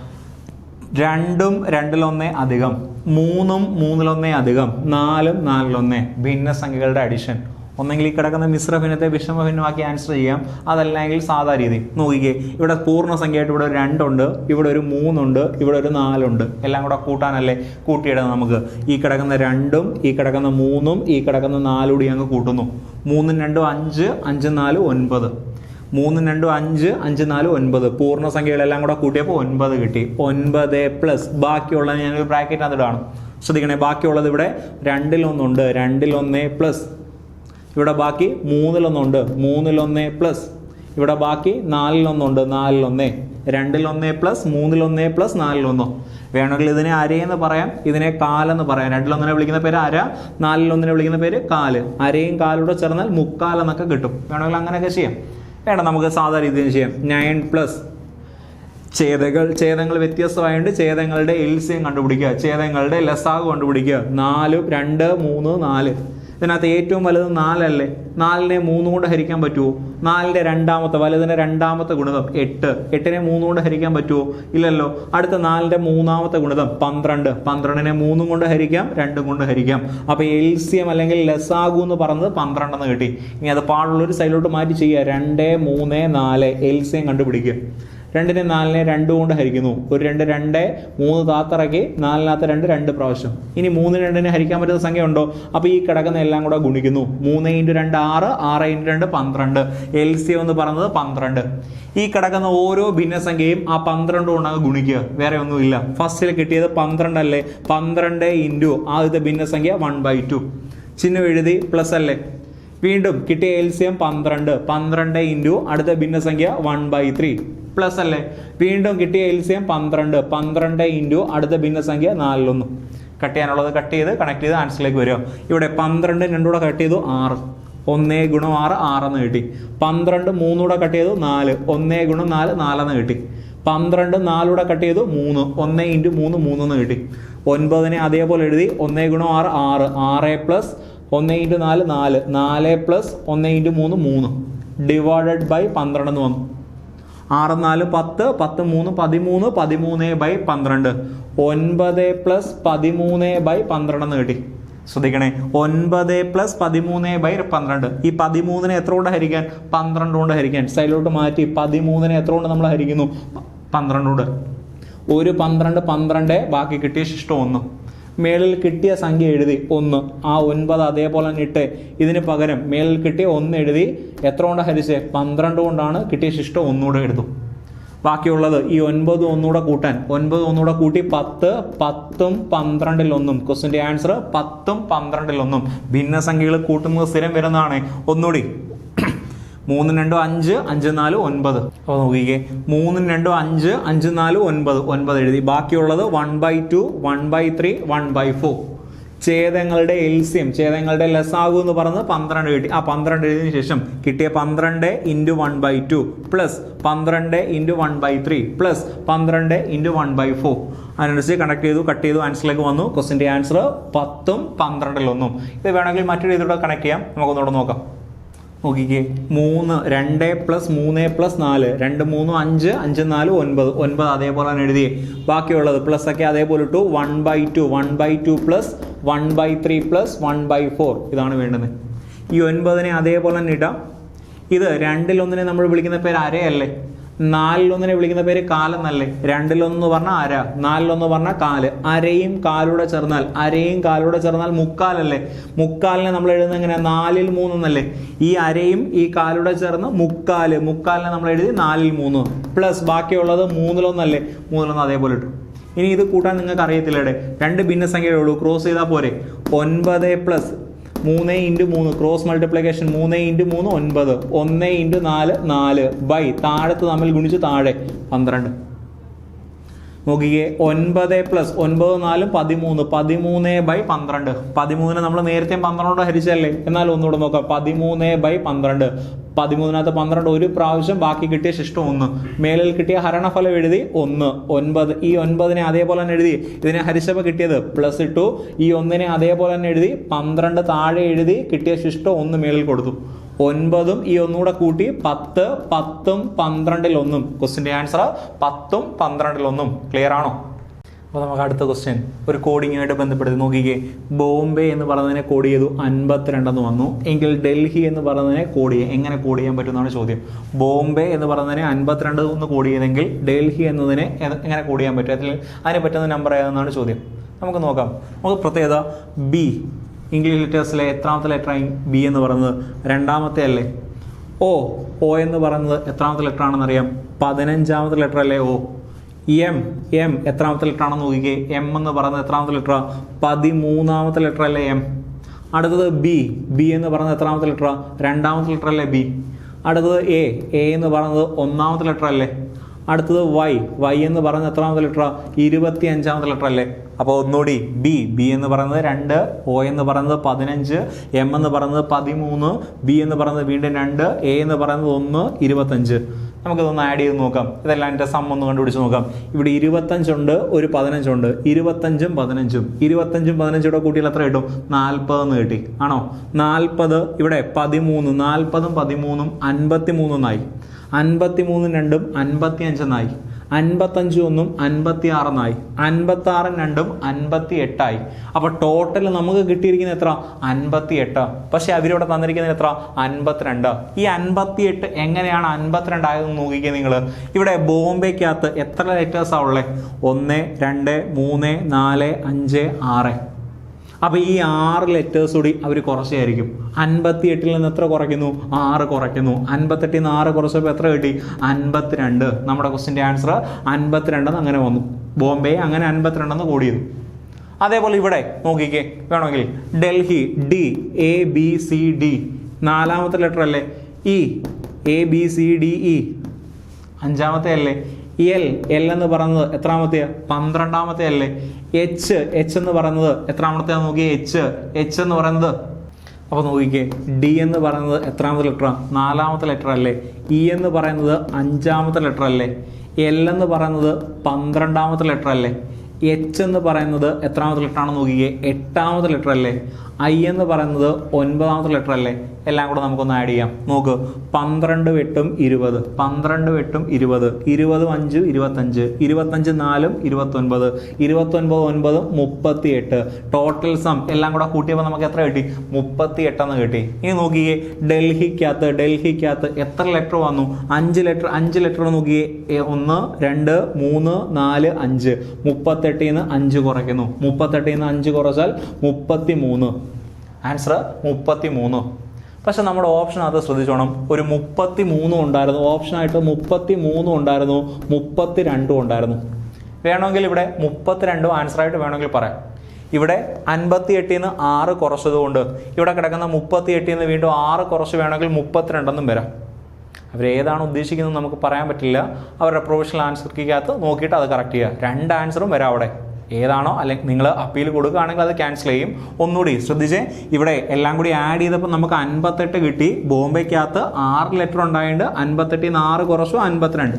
രണ്ടും രണ്ടിലൊന്നേ അധികം. മൂന്നും മൂന്നിലൊന്നേ അധികം. നാലും നാലിലൊന്നേ. ഭിന്നസംഖ്യകളുടെ അഡിഷൻ ഒന്നെങ്കിൽ ഈ കിടക്കുന്ന മിശ്ര ഭിന്നത്തെ വിഷമ ഭിന്നമാക്കി ആൻസർ ചെയ്യാം. അതല്ലെങ്കിൽ സാധാ രീതി നോക്കിക്കേ ഇവിടെ പൂർണസംഖ്യയായിട്ട് ഇവിടെ ഒരു രണ്ടുണ്ട് ഇവിടെ ഒരു മൂന്നുണ്ട് ഇവിടെ ഒരു നാലുണ്ട്. എല്ലാം കൂടെ കൂട്ടാനല്ലേ കൂട്ടിയിടാം നമുക്ക്. ഈ കിടക്കുന്ന രണ്ടും ഈ കിടക്കുന്ന മൂന്നും ഈ കിടക്കുന്ന നാലും കൂടി അങ്ങ് കൂട്ടുന്നു. മൂന്നും രണ്ടും അഞ്ച് അഞ്ച് നാല് ഒൻപത്. മൂന്നും രണ്ടും അഞ്ച് അഞ്ച് നാല് ഒൻപത്. പൂർണസംഖ്യകളെല്ലാം കൂടെ കൂട്ടിയപ്പോൾ ഒൻപത് കിട്ടി. ഒൻപത് പ്ലസ് ബാക്കിയുള്ളത് ഞാനൊരു ബ്രാക്കറ്റിനകത്ത് ഇടാണ്. ശ്രദ്ധിക്കണേ ബാക്കിയുള്ളത് ഇവിടെ രണ്ടിലൊന്നുണ്ട്. രണ്ടിലൊന്ന് പ്ലസ് ഇവിടെ ബാക്കി മൂന്നിലൊന്നുണ്ട്. മൂന്നിലൊന്ന് പ്ലസ് ഇവിടെ ബാക്കി നാലിലൊന്നുണ്ട്. നാലിലൊന്ന്. രണ്ടിലൊന്ന് പ്ലസ് മൂന്നിലൊന്ന് പ്ലസ് നാലിലൊന്നോ. വേണമെങ്കിൽ ഇതിനെ അരയെന്ന് പറയാം ഇതിനെ കാലെന്ന് പറയാം. രണ്ടിലൊന്നിനെ വിളിക്കുന്ന പേര് അര നാലിലൊന്നിനെ വിളിക്കുന്ന പേര് കാൽ. അരയും കാലൂടെ ചേർന്നാൽ മുക്കാലെന്നൊക്കെ കിട്ടും. വേണമെങ്കിൽ അങ്ങനെയൊക്കെ ചെയ്യാം. വേണ്ട നമുക്ക് സാധാരണ രീതിയിൽ ചെയ്യാം. നയൻ പ്ലസ് ഛേദങ്ങൾ ഛേദങ്ങൾ വ്യത്യസ്തമായതുകൊണ്ട് ഛേദങ്ങളുടെ എൽസിയം കണ്ടുപിടിക്കുക. ഛേദങ്ങളുടെ ലസാഗ് കണ്ടുപിടിക്കുക. നാല് രണ്ട് മൂന്ന് നാല്. ഇതിനകത്ത് ഏറ്റവും വലുത് നാലല്ലേ? നാലിനെ മൂന്ന് കൊണ്ട് ഹരിക്കാൻ പറ്റുമോ നാലിന്റെ രണ്ടാമത്തെ വലുതിന്റെ രണ്ടാമത്തെ ഗുണിതം എട്ട്. എട്ടിനെ മൂന്ന് കൊണ്ട് ഹരിക്കാൻ പറ്റുമോ ഇല്ലല്ലോ. അടുത്ത നാലിന്റെ മൂന്നാമത്തെ ഗുണിതം പന്ത്രണ്ട്. പന്ത്രണ്ടിനെ മൂന്നും കൊണ്ട് ഹരിക്കാം രണ്ടും കൊണ്ട് ഹരിക്കാം. അപ്പോൾ എൽ സി എം അല്ലെങ്കിൽ ലസാഗു എന്ന് പറഞ്ഞത് പന്ത്രണ്ടെന്ന് കിട്ടി. ഇനി അത് പാടുള്ളൊരു സൈഡിലോട്ട് മാറ്റി ചെയ്യുക. രണ്ട് മൂന്ന് നാല്. എൽ സി എം കണ്ടുപിടിക്കുക. രണ്ടിനെ നാലിനെ രണ്ട് കൊണ്ട് ഹരിക്കുന്നു. ഒരു രണ്ട് രണ്ട് മൂന്ന് താത്തറയ്ക്ക് നാലിനകത്ത് രണ്ട് രണ്ട് പ്രാവശ്യം. ഇനി മൂന്ന് രണ്ടിനെ ഹരിക്കാൻ പറ്റുന്ന സംഖ്യ ഉണ്ടോ അപ്പോൾ ഈ കിടക്കുന്ന എല്ലാം കൂടെ ഗുണിക്കുന്നു. മൂന്ന് ഇന്റു രണ്ട് ആറ് ആറ് ഇന്റു രണ്ട് പന്ത്രണ്ട്. എൽ സി എന്ന് പറയുന്നത് പന്ത്രണ്ട്. ഈ കിടക്കുന്ന ഓരോ ഭിന്നസംഖ്യയും ആ പന്ത്രണ്ട് കൊണ്ട് ഗുണിക്കുക. വേറെ ഒന്നുമില്ല. ഫസ്റ്റിൽ കിട്ടിയത് പന്ത്രണ്ട് അല്ലേ പന്ത്രണ്ട് ഇന്റു ആദ്യത്തെ ഭിന്നസംഖ്യ വൺ ബൈ ടു. ചിഹ്നം എഴുതി പ്ലസ് അല്ലേ? വീണ്ടും കിട്ടിയ എൽ സി എം പന്ത്രണ്ട്. പന്ത്രണ്ട് ഇന്റു അടുത്ത ഭിന്നസംഖ്യ വൺ ബൈ ത്രീ പ്ലസ് അല്ലേ? വീണ്ടും കിട്ടിയ എൽ സി എം പന്ത്രണ്ട്. പന്ത്രണ്ട് ഇന്റു അടുത്ത ഭിന്നസംഖ്യ നാലിലൊന്ന് കട്ട് ചെയ്യാനുള്ളത് കട്ട് ചെയ്ത് കണക്ട് ചെയ്ത് ആൻസറിലേക്ക് വരിക. ഇവിടെ പന്ത്രണ്ട് രണ്ടുകൂടെ കട്ട് ചെയ്തു ആറ്. ഒന്നേ ഗുണം ആറ് ആറെന്ന് കിട്ടി. പന്ത്രണ്ട് മൂന്നൂടെ കട്ട് ചെയ്തു നാല്. ഒന്നേ ഗുണം നാല് നാലെന്ന് കിട്ടി. പന്ത്രണ്ട് നാലൂടെ കട്ട് ചെയ്തു മൂന്ന്. ഒന്നേ ഇന്റു മൂന്ന് മൂന്നെന്ന് കിട്ടി. ഒൻപതിനെ അതേപോലെ എഴുതി. ഒന്നേ ഗുണം ആറ് ആറ്. ആറ് പ്ലസ് ഒന്ന് ഇന്റു നാല് നാല്. നാല് പ്ലസ് ഒന്ന് ഇന്റു മൂന്ന് മൂന്ന്. ഡിവൈഡഡ് ബൈ പന്ത്രണ്ട് എന്ന് വന്നു. ആറ് നാല് പത്ത് പത്ത് മൂന്ന് പതിമൂന്ന് പതിമൂന്ന് ബൈ പന്ത്രണ്ട്. ഒൻപത് പ്ലസ് പതിമൂന്ന് ബൈ പന്ത്രണ്ട് എന്ന് കിട്ടി. ശ്രദ്ധിക്കണേ. ഒൻപത് പ്ലസ് പതിമൂന്ന് ബൈ പന്ത്രണ്ട്. ഈ പതിമൂന്നിനെ എത്ര കൊണ്ട് ഹരിക്കാൻ? പന്ത്രണ്ട് കൊണ്ട് ഹരിക്കാൻ. സൈഡിലോട്ട് മാറ്റി പതിമൂന്നിനെ എത്ര കൊണ്ട് നമ്മൾ ഹരിക്കുന്നു? പന്ത്രണ്ട് കൊണ്ട്. ഒരു പന്ത്രണ്ട് പന്ത്രണ്ട് ബാക്കി കിട്ടിയ ശിഷ്ടം ഒന്ന്. മേളിൽ കിട്ടിയ സംഖ്യ എഴുതി ഒന്ന്. ആ ഒൻപത് അതേപോലെ തന്നെ ഇട്ട് ഇതിന് പകരം മേളിൽ കിട്ടിയ ഒന്ന് എഴുതി എത്ര കൊണ്ട് ഹരിച്ച്? പന്ത്രണ്ട് കൊണ്ടാണ് കിട്ടിയ ശിഷ്ടം ഒന്നുകൂടെ എടുത്തു ബാക്കിയുള്ളത് ഈ ഒൻപത് ഒന്നുകൂടെ കൂട്ടാൻ. ഒൻപത് ഒന്നുകൂടെ കൂട്ടി പത്ത് പത്തും പന്ത്രണ്ടിൽ ഒന്നും ക്വസ്റ്റിന്റെ ആൻസർ പത്തും പന്ത്രണ്ടിൽ ഒന്നും ഭിന്നസംഖ്യകൾ കൂട്ടുന്നത് സ്ഥിരം വരുന്നതാണ്. ഒന്നുകൂടി. മൂന്നും രണ്ടും അഞ്ച് അഞ്ച് നാല് ഒൻപത്. അപ്പോൾ നോക്കിക്കേ. മൂന്നും രണ്ടും അഞ്ച് അഞ്ച് നാല് ഒൻപത്. ഒൻപത് എഴുതി. ബാക്കിയുള്ളത് one by two one by three one by four ഛേദങ്ങളുടെ LCM ഛേദങ്ങളുടെ ലസാഗു എന്ന് പറഞ്ഞത് പന്ത്രണ്ട് കിട്ടി. ആ പന്ത്രണ്ട് എഴുതിയതിനു ശേഷം കിട്ടിയ പന്ത്രണ്ട് into one by two plus പന്ത്രണ്ട് into one by three plus പന്ത്രണ്ട് ഇന്റു വൺ ബൈ ഫോർ അതിനനുസരിച്ച് കണക്ട് ചെയ്തു കട്ട് ചെയ്തു ആൻസറിലേക്ക് വന്നു. ക്വസ്റ്റിന്റെ ആൻസർ പത്തും പന്ത്രണ്ടിലൊന്നും. ഇത് വേണമെങ്കിൽ മറ്റൊരു രീതിയിലൂടെ കണക്ട് ചെയ്യാം. നമുക്കൊന്നുകൂടെ നോക്കാം. നോക്കിക്കേ. മൂന്ന് രണ്ട് പ്ലസ് മൂന്ന് പ്ലസ് നാല്. രണ്ട് മൂന്നും അഞ്ച് അഞ്ച് നാല് ഒൻപത്. ഒൻപത് അതേപോലെ തന്നെ എഴുതി ബാക്കിയുള്ളത് പ്ലസ് ഒക്കെ അതേപോലെ ഇട്ടു. One by two one by two plus one by three plus one by four ഇതാണ് വേണ്ടത്. ഈ ഒൻപതിനെ അതേപോലെ തന്നെ ഇടാം. ഇത് രണ്ടിലൊന്നിനെ നമ്മൾ വിളിക്കുന്ന പേര് അരയല്ലേ? നാലിലൊന്നിനെ വിളിക്കുന്ന പേര് കാലെന്നല്ലേ? രണ്ടിലൊന്ന് പറഞ്ഞാൽ അര. നാലിലൊന്ന് പറഞ്ഞാൽ കാൽ. അരയും കാലൂടെ ചേർന്നാൽ അരയും കാലൂടെ ചേർന്നാൽ മുക്കാലല്ലേ? മുക്കാലിനെ നമ്മൾ എഴുതുന്നത് എങ്ങനെ നാലിൽ മൂന്നെന്നല്ലേ? ഈ അരയും ഈ കാലൂടെ ചേർന്ന് മുക്കാൽ. മുക്കാലിനെ നമ്മൾ എഴുതി നാലിൽ മൂന്ന്. പ്ലസ് ബാക്കിയുള്ളത് മൂന്നിലൊന്നല്ലേ? മൂന്നിലൊന്ന് അതേപോലെ ഇട്ടു. ഇനി ഇത് കൂട്ടാൻ നിങ്ങൾക്ക് അറിയത്തില്ലേ രണ്ട് ഭിന്നസംഖ്യകളേ ഉള്ളൂ. ക്രോസ് ചെയ്താൽ പോരെ. ഒൻപത് പ്ലസ് മൂന്ന് ഇന്റു മൂന്ന് ക്രോസ് മൾട്ടിപ്ലിക്കേഷൻ മൂന്ന് ഇന്റു മൂന്ന് ഒൻപത്. ഒന്ന് ഇന്റു നാല് നാല്. ബൈ. താഴത്ത് തമ്മിൽ ഗുണിച്ച് താഴെ. പന്ത്രണ്ട്. നോക്കിക്കേ ഒൻപത് പ്ലസ് ഒൻപത് നാലും പതിമൂന്ന്. പതിമൂന്ന് ബൈ പന്ത്രണ്ട്. പതിമൂന്നിന് നമ്മൾ നേരത്തെ പന്ത്രണ്ടോട് ഹരിച്ചല്ലേ? എന്നാൽ ഒന്നുകൂടെ നോക്കാം. പതിമൂന്ന് ബൈ പന്ത്രണ്ട്. പതിമൂന്നിനകത്ത് പന്ത്രണ്ട് ഒരു പ്രാവശ്യം ബാക്കി കിട്ടിയ ശിഷ്ടം ഒന്ന്. മേലിൽ കിട്ടിയ ഹരണഫലം എഴുതി ഒന്ന്. ഒൻപത്. ഈ ഒൻപതിനെ അതേപോലെ തന്നെ എഴുതി. ഇതിനെ ഹരിച്ചപ്പോൾ കിട്ടിയത് പ്ലസ് ഇട്ടു ഈ ഒന്നിനെ അതേപോലെ തന്നെ എഴുതി. പന്ത്രണ്ട് താഴെ എഴുതി കിട്ടിയ ശിഷ്ടം ഒന്ന് മേളിൽ കൊടുത്തു. ഒൻപതും ഈ ഒന്നുകൂടെ കൂട്ടി പത്ത് പത്തും പന്ത്രണ്ടിൽ ഒന്നും ക്വസ്റ്റിന്റെ ആൻസർ പത്തും പന്ത്രണ്ടിൽ ഒന്നും ക്ലിയർ ആണോ? അപ്പോൾ നമുക്ക് അടുത്ത ക്വസ്റ്റ്യൻ ഒരു കോഡിങ്ങുമായിട്ട് ബന്ധപ്പെടുത്തി നോക്കിക്കേ. ബോംബെ എന്ന് പറഞ്ഞതിനെ കോഡ് ചെയ്തു അൻപത്തിരണ്ടെന്ന് വന്നു. എങ്കിൽ ഡൽഹി എന്ന് പറഞ്ഞതിനെ കോഡ് ചെയ്യാം. എങ്ങനെ കോഡ് ചെയ്യാൻ പറ്റുമെന്നാണ് ചോദ്യം. ബോംബെ എന്ന് പറഞ്ഞതിനെ അൻപത്തിരണ്ട് ഒന്ന് കോഡ് ചെയ്തെങ്കിൽ ഡൽഹി എന്നതിനെ എങ്ങനെ കോഡ് ചെയ്യാൻ പറ്റും? അതിൽ അതിനെ പറ്റുന്ന നമ്പർ ഏതെന്നാണ് ചോദ്യം. നമുക്ക് നോക്കാം. നമുക്ക് പ്രത്യേകത ബി ഇംഗ്ലീഷ് ലെറ്റേഴ്സിലെ എത്രാമത്തെ ലെറ്ററായി ബി എന്ന് പറയുന്നത് രണ്ടാമത്തെ അല്ലേ? ഓ ഓ എന്ന് പറയുന്നത് എത്രാമത്തെ ലെറ്റർ ആണെന്ന് അറിയാം. പതിനഞ്ചാമത്തെ ലെറ്റർ അല്ലേ ഓ എം എം എത്രാമത്തെ ലെറ്റർ ആണെന്ന് നോക്കിക്കേ. എം എന്ന് പറയുന്നത് എത്രാമത്തെ ലെറ്റർ പതിമൂന്നാമത്തെ ലെറ്റർ അല്ലേ എം അടുത്തത് ബി ബി എന്ന് പറയുന്നത് എത്രാമത്തെ ലെറ്റർ രണ്ടാമത്തെ ലെറ്റർ അല്ലേ ബി അടുത്തത് എ എ എന്ന് പറയുന്നത് ഒന്നാമത്തെ ലെറ്റർ അല്ലേ? അടുത്തത് വൈ. വൈ എന്ന് പറയുന്നത് എത്രാമത്തെ ലെറ്റർ ഇരുപത്തി അഞ്ചാമത്തെ ലെറ്റർ അല്ലേ? അപ്പോൾ ഒന്നുകൂടി ബി. ബി എന്ന് പറയുന്നത് രണ്ട് ഒ എന്ന് പറയുന്നത് പതിനഞ്ച് എം എന്ന് പറയുന്നത് പതിമൂന്ന് ബി എന്ന് പറയുന്നത് വീണ്ടും രണ്ട് എ എന്ന് പറയുന്നത് ഒന്ന് ഇരുപത്തഞ്ച്. നമുക്കിതൊന്ന് ആഡ് ചെയ്ത് നോക്കാം. ഇതെല്ലാം എന്റെ സം ഒന്ന് കണ്ടുപിടിച്ച് നോക്കാം. ഇവിടെ ഇരുപത്തഞ്ചുണ്ട് ഒരു പതിനഞ്ചുണ്ട് ഇരുപത്തഞ്ചും പതിനഞ്ചും. ഇരുപത്തഞ്ചും പതിനഞ്ചും കൂടെ കൂട്ടിയാൽ എത്ര കിട്ടും? നാൽപ്പതെന്ന് കിട്ടി. ആണോ? നാൽപ്പത് ഇവിടെ പതിമൂന്ന് നാൽപ്പതും പതിമൂന്നും അൻപത്തി മൂന്നൊന്നായി അൻപത്തി മൂന്നും രണ്ടും അൻപത്തി അഞ്ചെന്നായി അൻപത്തഞ്ച് ഒന്നും അൻപത്തി ആറെന്നായി അൻപത്തി ആറും രണ്ടും അൻപത്തി എട്ടായി അപ്പൊ ടോട്ടൽ നമുക്ക് കിട്ടിയിരിക്കുന്ന എത്ര? അൻപത്തി എട്ട് പക്ഷെ അവരിവിടെ തന്നിരിക്കുന്നത് എത്ര? അൻപത്തിരണ്ട്. ഈ അൻപത്തി എട്ട് എങ്ങനെയാണ് അൻപത്തിരണ്ടായതെന്ന് നോക്കിക്കുക നിങ്ങൾ ഇവിടെ ബോംബെക്കകത്ത് എത്ര ലെറ്റേഴ്സാണ് ഉള്ളത് ഒന്ന് രണ്ട് മൂന്ന് നാല് അഞ്ച് ആറ്. അപ്പൊ ഈ ആറ് ലെറ്റേഴ്സ് കൂടി അവർ കുറച്ചായിരിക്കും. അൻപത്തി എട്ടിൽ നിന്ന് എത്ര കുറയ്ക്കുന്നു? ആറ് കുറയ്ക്കുന്നു. അൻപത്തെട്ടിൽ നിന്ന് ആറ് കുറച്ചപ്പോൾ എത്ര കിട്ടി? അൻപത്തിരണ്ട്. നമ്മുടെ ക്വസ്റ്റിന്റെ ആൻസർ അൻപത്തിരണ്ടെന്ന് അങ്ങനെ വന്നു. ബോംബെ അങ്ങനെ അൻപത്തിരണ്ടെന്ന് കൂടിയത്. അതേപോലെ ഇവിടെ നോക്കിക്കേ. വേണമെങ്കിൽ Delhi D A B C D. നാലാമത്തെ ലെറ്റർ അല്ലേ? E A B C D E. അഞ്ചാമത്തെ അല്ലേ? എൽ എൽ എന്ന് പറയുന്നത് എത്രാമത്തെ? പന്ത്രണ്ടാമത്തെ അല്ലേ എച്ച് എച്ച് എന്ന് പറയുന്നത് എത്രാമത്തെ? നോക്കിയേ എച്ച് എച്ച് എന്ന് പറയുന്നത്. അപ്പോൾ നോക്കിക്കേ ഡി എന്ന് പറയുന്നത് എത്രാമത്തെ ലെറ്റർ നാലാമത്തെ ലെറ്റർ അല്ലേ? ഇ എന്ന് പറയുന്നത് അഞ്ചാമത്തെ ലെറ്റർ അല്ലേ? എൽ എന്ന് പറയുന്നത് പന്ത്രണ്ടാമത്തെ ലെറ്റർ അല്ലേ? എച്ച് എന്ന് പറയുന്നത് എത്രാമത്തെ ലെറ്റർ ആണെന്ന് നോക്കിയേ എട്ടാമത്തെ ലെറ്റർ അല്ലേ? ഐ എന്ന് പറയുന്നത് ഒൻപതാമത്തെ ലെറ്റർ അല്ലേ? എല്ലാം കൂടെ നമുക്കൊന്ന് ആഡ് ചെയ്യാം. നോക്ക്. പന്ത്രണ്ട് വെട്ടും ഇരുപത്. പന്ത്രണ്ട് വെട്ടും ഇരുപത്. ഇരുപതും അഞ്ചും ഇരുപത്തഞ്ച്. ഇരുപത്തഞ്ച് നാലും ഇരുപത്തൊൻപത്. ഇരുപത്തൊൻപത് ഒൻപതും മുപ്പത്തി എട്ട് ടോട്ടൽ സം എല്ലാം കൂടെ കൂട്ടിയപ്പോൾ നമുക്ക് എത്ര കിട്ടി? മുപ്പത്തി എട്ടെന്ന് കിട്ടി. ഇനി നോക്കിയേ ഡൽഹിക്കകത്ത് ഡൽഹിക്കകത്ത് എത്ര ലെറ്റർ വന്നു? അഞ്ച് ലെറ്റർ അഞ്ച് ലെറ്റർ നോക്കിയേ ഒന്ന് രണ്ട് മൂന്ന് നാല് അഞ്ച്. മുപ്പത്തെട്ടിൽ നിന്ന് അഞ്ച് കുറയ്ക്കുന്നു. മുപ്പത്തെട്ടിൽ നിന്ന് അഞ്ച് കുറച്ചാൽ മുപ്പത്തി മൂന്ന് ആൻസർ മുപ്പത്തി മൂന്ന് പക്ഷെ നമ്മുടെ ഓപ്ഷൻ അത് ശ്രദ്ധിച്ചോണം. ഒരു മുപ്പത്തി മൂന്നും ഉണ്ടായിരുന്നു. ഓപ്ഷനായിട്ട് മുപ്പത്തി മൂന്നും ഉണ്ടായിരുന്നു. മുപ്പത്തി രണ്ടും ഉണ്ടായിരുന്നു. വേണമെങ്കിൽ ഇവിടെ മുപ്പത്തിരണ്ടും ആൻസറായിട്ട് വേണമെങ്കിൽ പറയാം. ഇവിടെ അൻപത്തി എട്ടിൽ നിന്ന് ആറ് കുറച്ചതുകൊണ്ട് ഇവിടെ കിടക്കുന്ന മുപ്പത്തി എട്ടിൽ നിന്ന് വീണ്ടും ആറ് കുറച്ച് വേണമെങ്കിൽ മുപ്പത്തിരണ്ടെന്നും വരാം. അവരേതാണ് ഉദ്ദേശിക്കുന്നത് നമുക്ക് പറയാൻ പറ്റില്ല. അവരുടെ പ്രൊഫഷണൽ ആൻസർ കീക്കകത്ത് നോക്കിയിട്ട് അത് കറക്റ്റ് ചെയ്യുക. രണ്ട് ആൻസറും വരാം അവിടെ. ഏതാണോ അല്ലെങ്കിൽ നിങ്ങൾ അപ്പീൽ കൊടുക്കുകയാണെങ്കിൽ അത് ക്യാൻസൽ ചെയ്യും. ഒന്നുകൂടി ശ്രദ്ധിച്ചേ ഇവിടെ എല്ലാം കൂടി ആഡ് ചെയ്തപ്പോൾ നമുക്ക് അൻപത്തെട്ട് കിട്ടി. ബോംബെക്കകത്ത് ആറ് ലെറ്റർ ഉണ്ടായതുകൊണ്ട് അൻപത്തെട്ടിൽ നിന്ന് ആറ് കുറച്ചു അൻപത്തിരണ്ട്.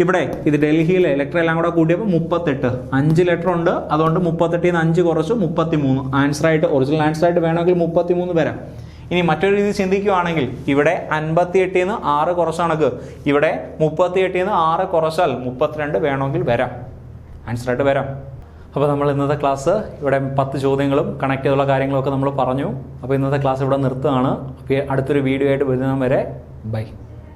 ഇവിടെ ഇത് ഡൽഹിയിലെ ലെറ്റർ എല്ലാം കൂടെ കൂട്ടിയപ്പോൾ മുപ്പത്തെട്ട്. അഞ്ച് ലെറ്റർ ഉണ്ട്. അതുകൊണ്ട് മുപ്പത്തെട്ടിൽ നിന്ന് അഞ്ച് കുറച്ചു മുപ്പത്തി മൂന്ന് ആൻസറായിട്ട് ഒറിജിനൽ ആൻസറായിട്ട് വേണമെങ്കിൽ മുപ്പത്തി മൂന്ന് വരാം. ഇനി മറ്റൊരു രീതി ചിന്തിക്കുകയാണെങ്കിൽ ഇവിടെ അൻപത്തി എട്ടിൽ നിന്ന് ആറ് കുറച്ചാണ് കണക്ക്. ഇവിടെ മുപ്പത്തി എട്ടിൽ നിന്ന് ആറ് കുറച്ചാൽ മുപ്പത്തിരണ്ട് വേണമെങ്കിൽ വരാം. ആൻസറായിട്ട് വരാം. അപ്പോൾ നമ്മൾ ഇന്നത്തെ ക്ലാസ് ഇവിടെ പത്ത് ചോദ്യങ്ങളും കണക്ട് ചെയ്തുള്ള കാര്യങ്ങളൊക്കെ നമ്മൾ പറഞ്ഞു. അപ്പോൾ ഇന്നത്തെ ക്ലാസ് ഇവിടെ നിർത്തുകയാണ്. അപ്പോൾ അടുത്തൊരു വീഡിയോ ആയിട്ട് വരുന്നവരെ ബൈ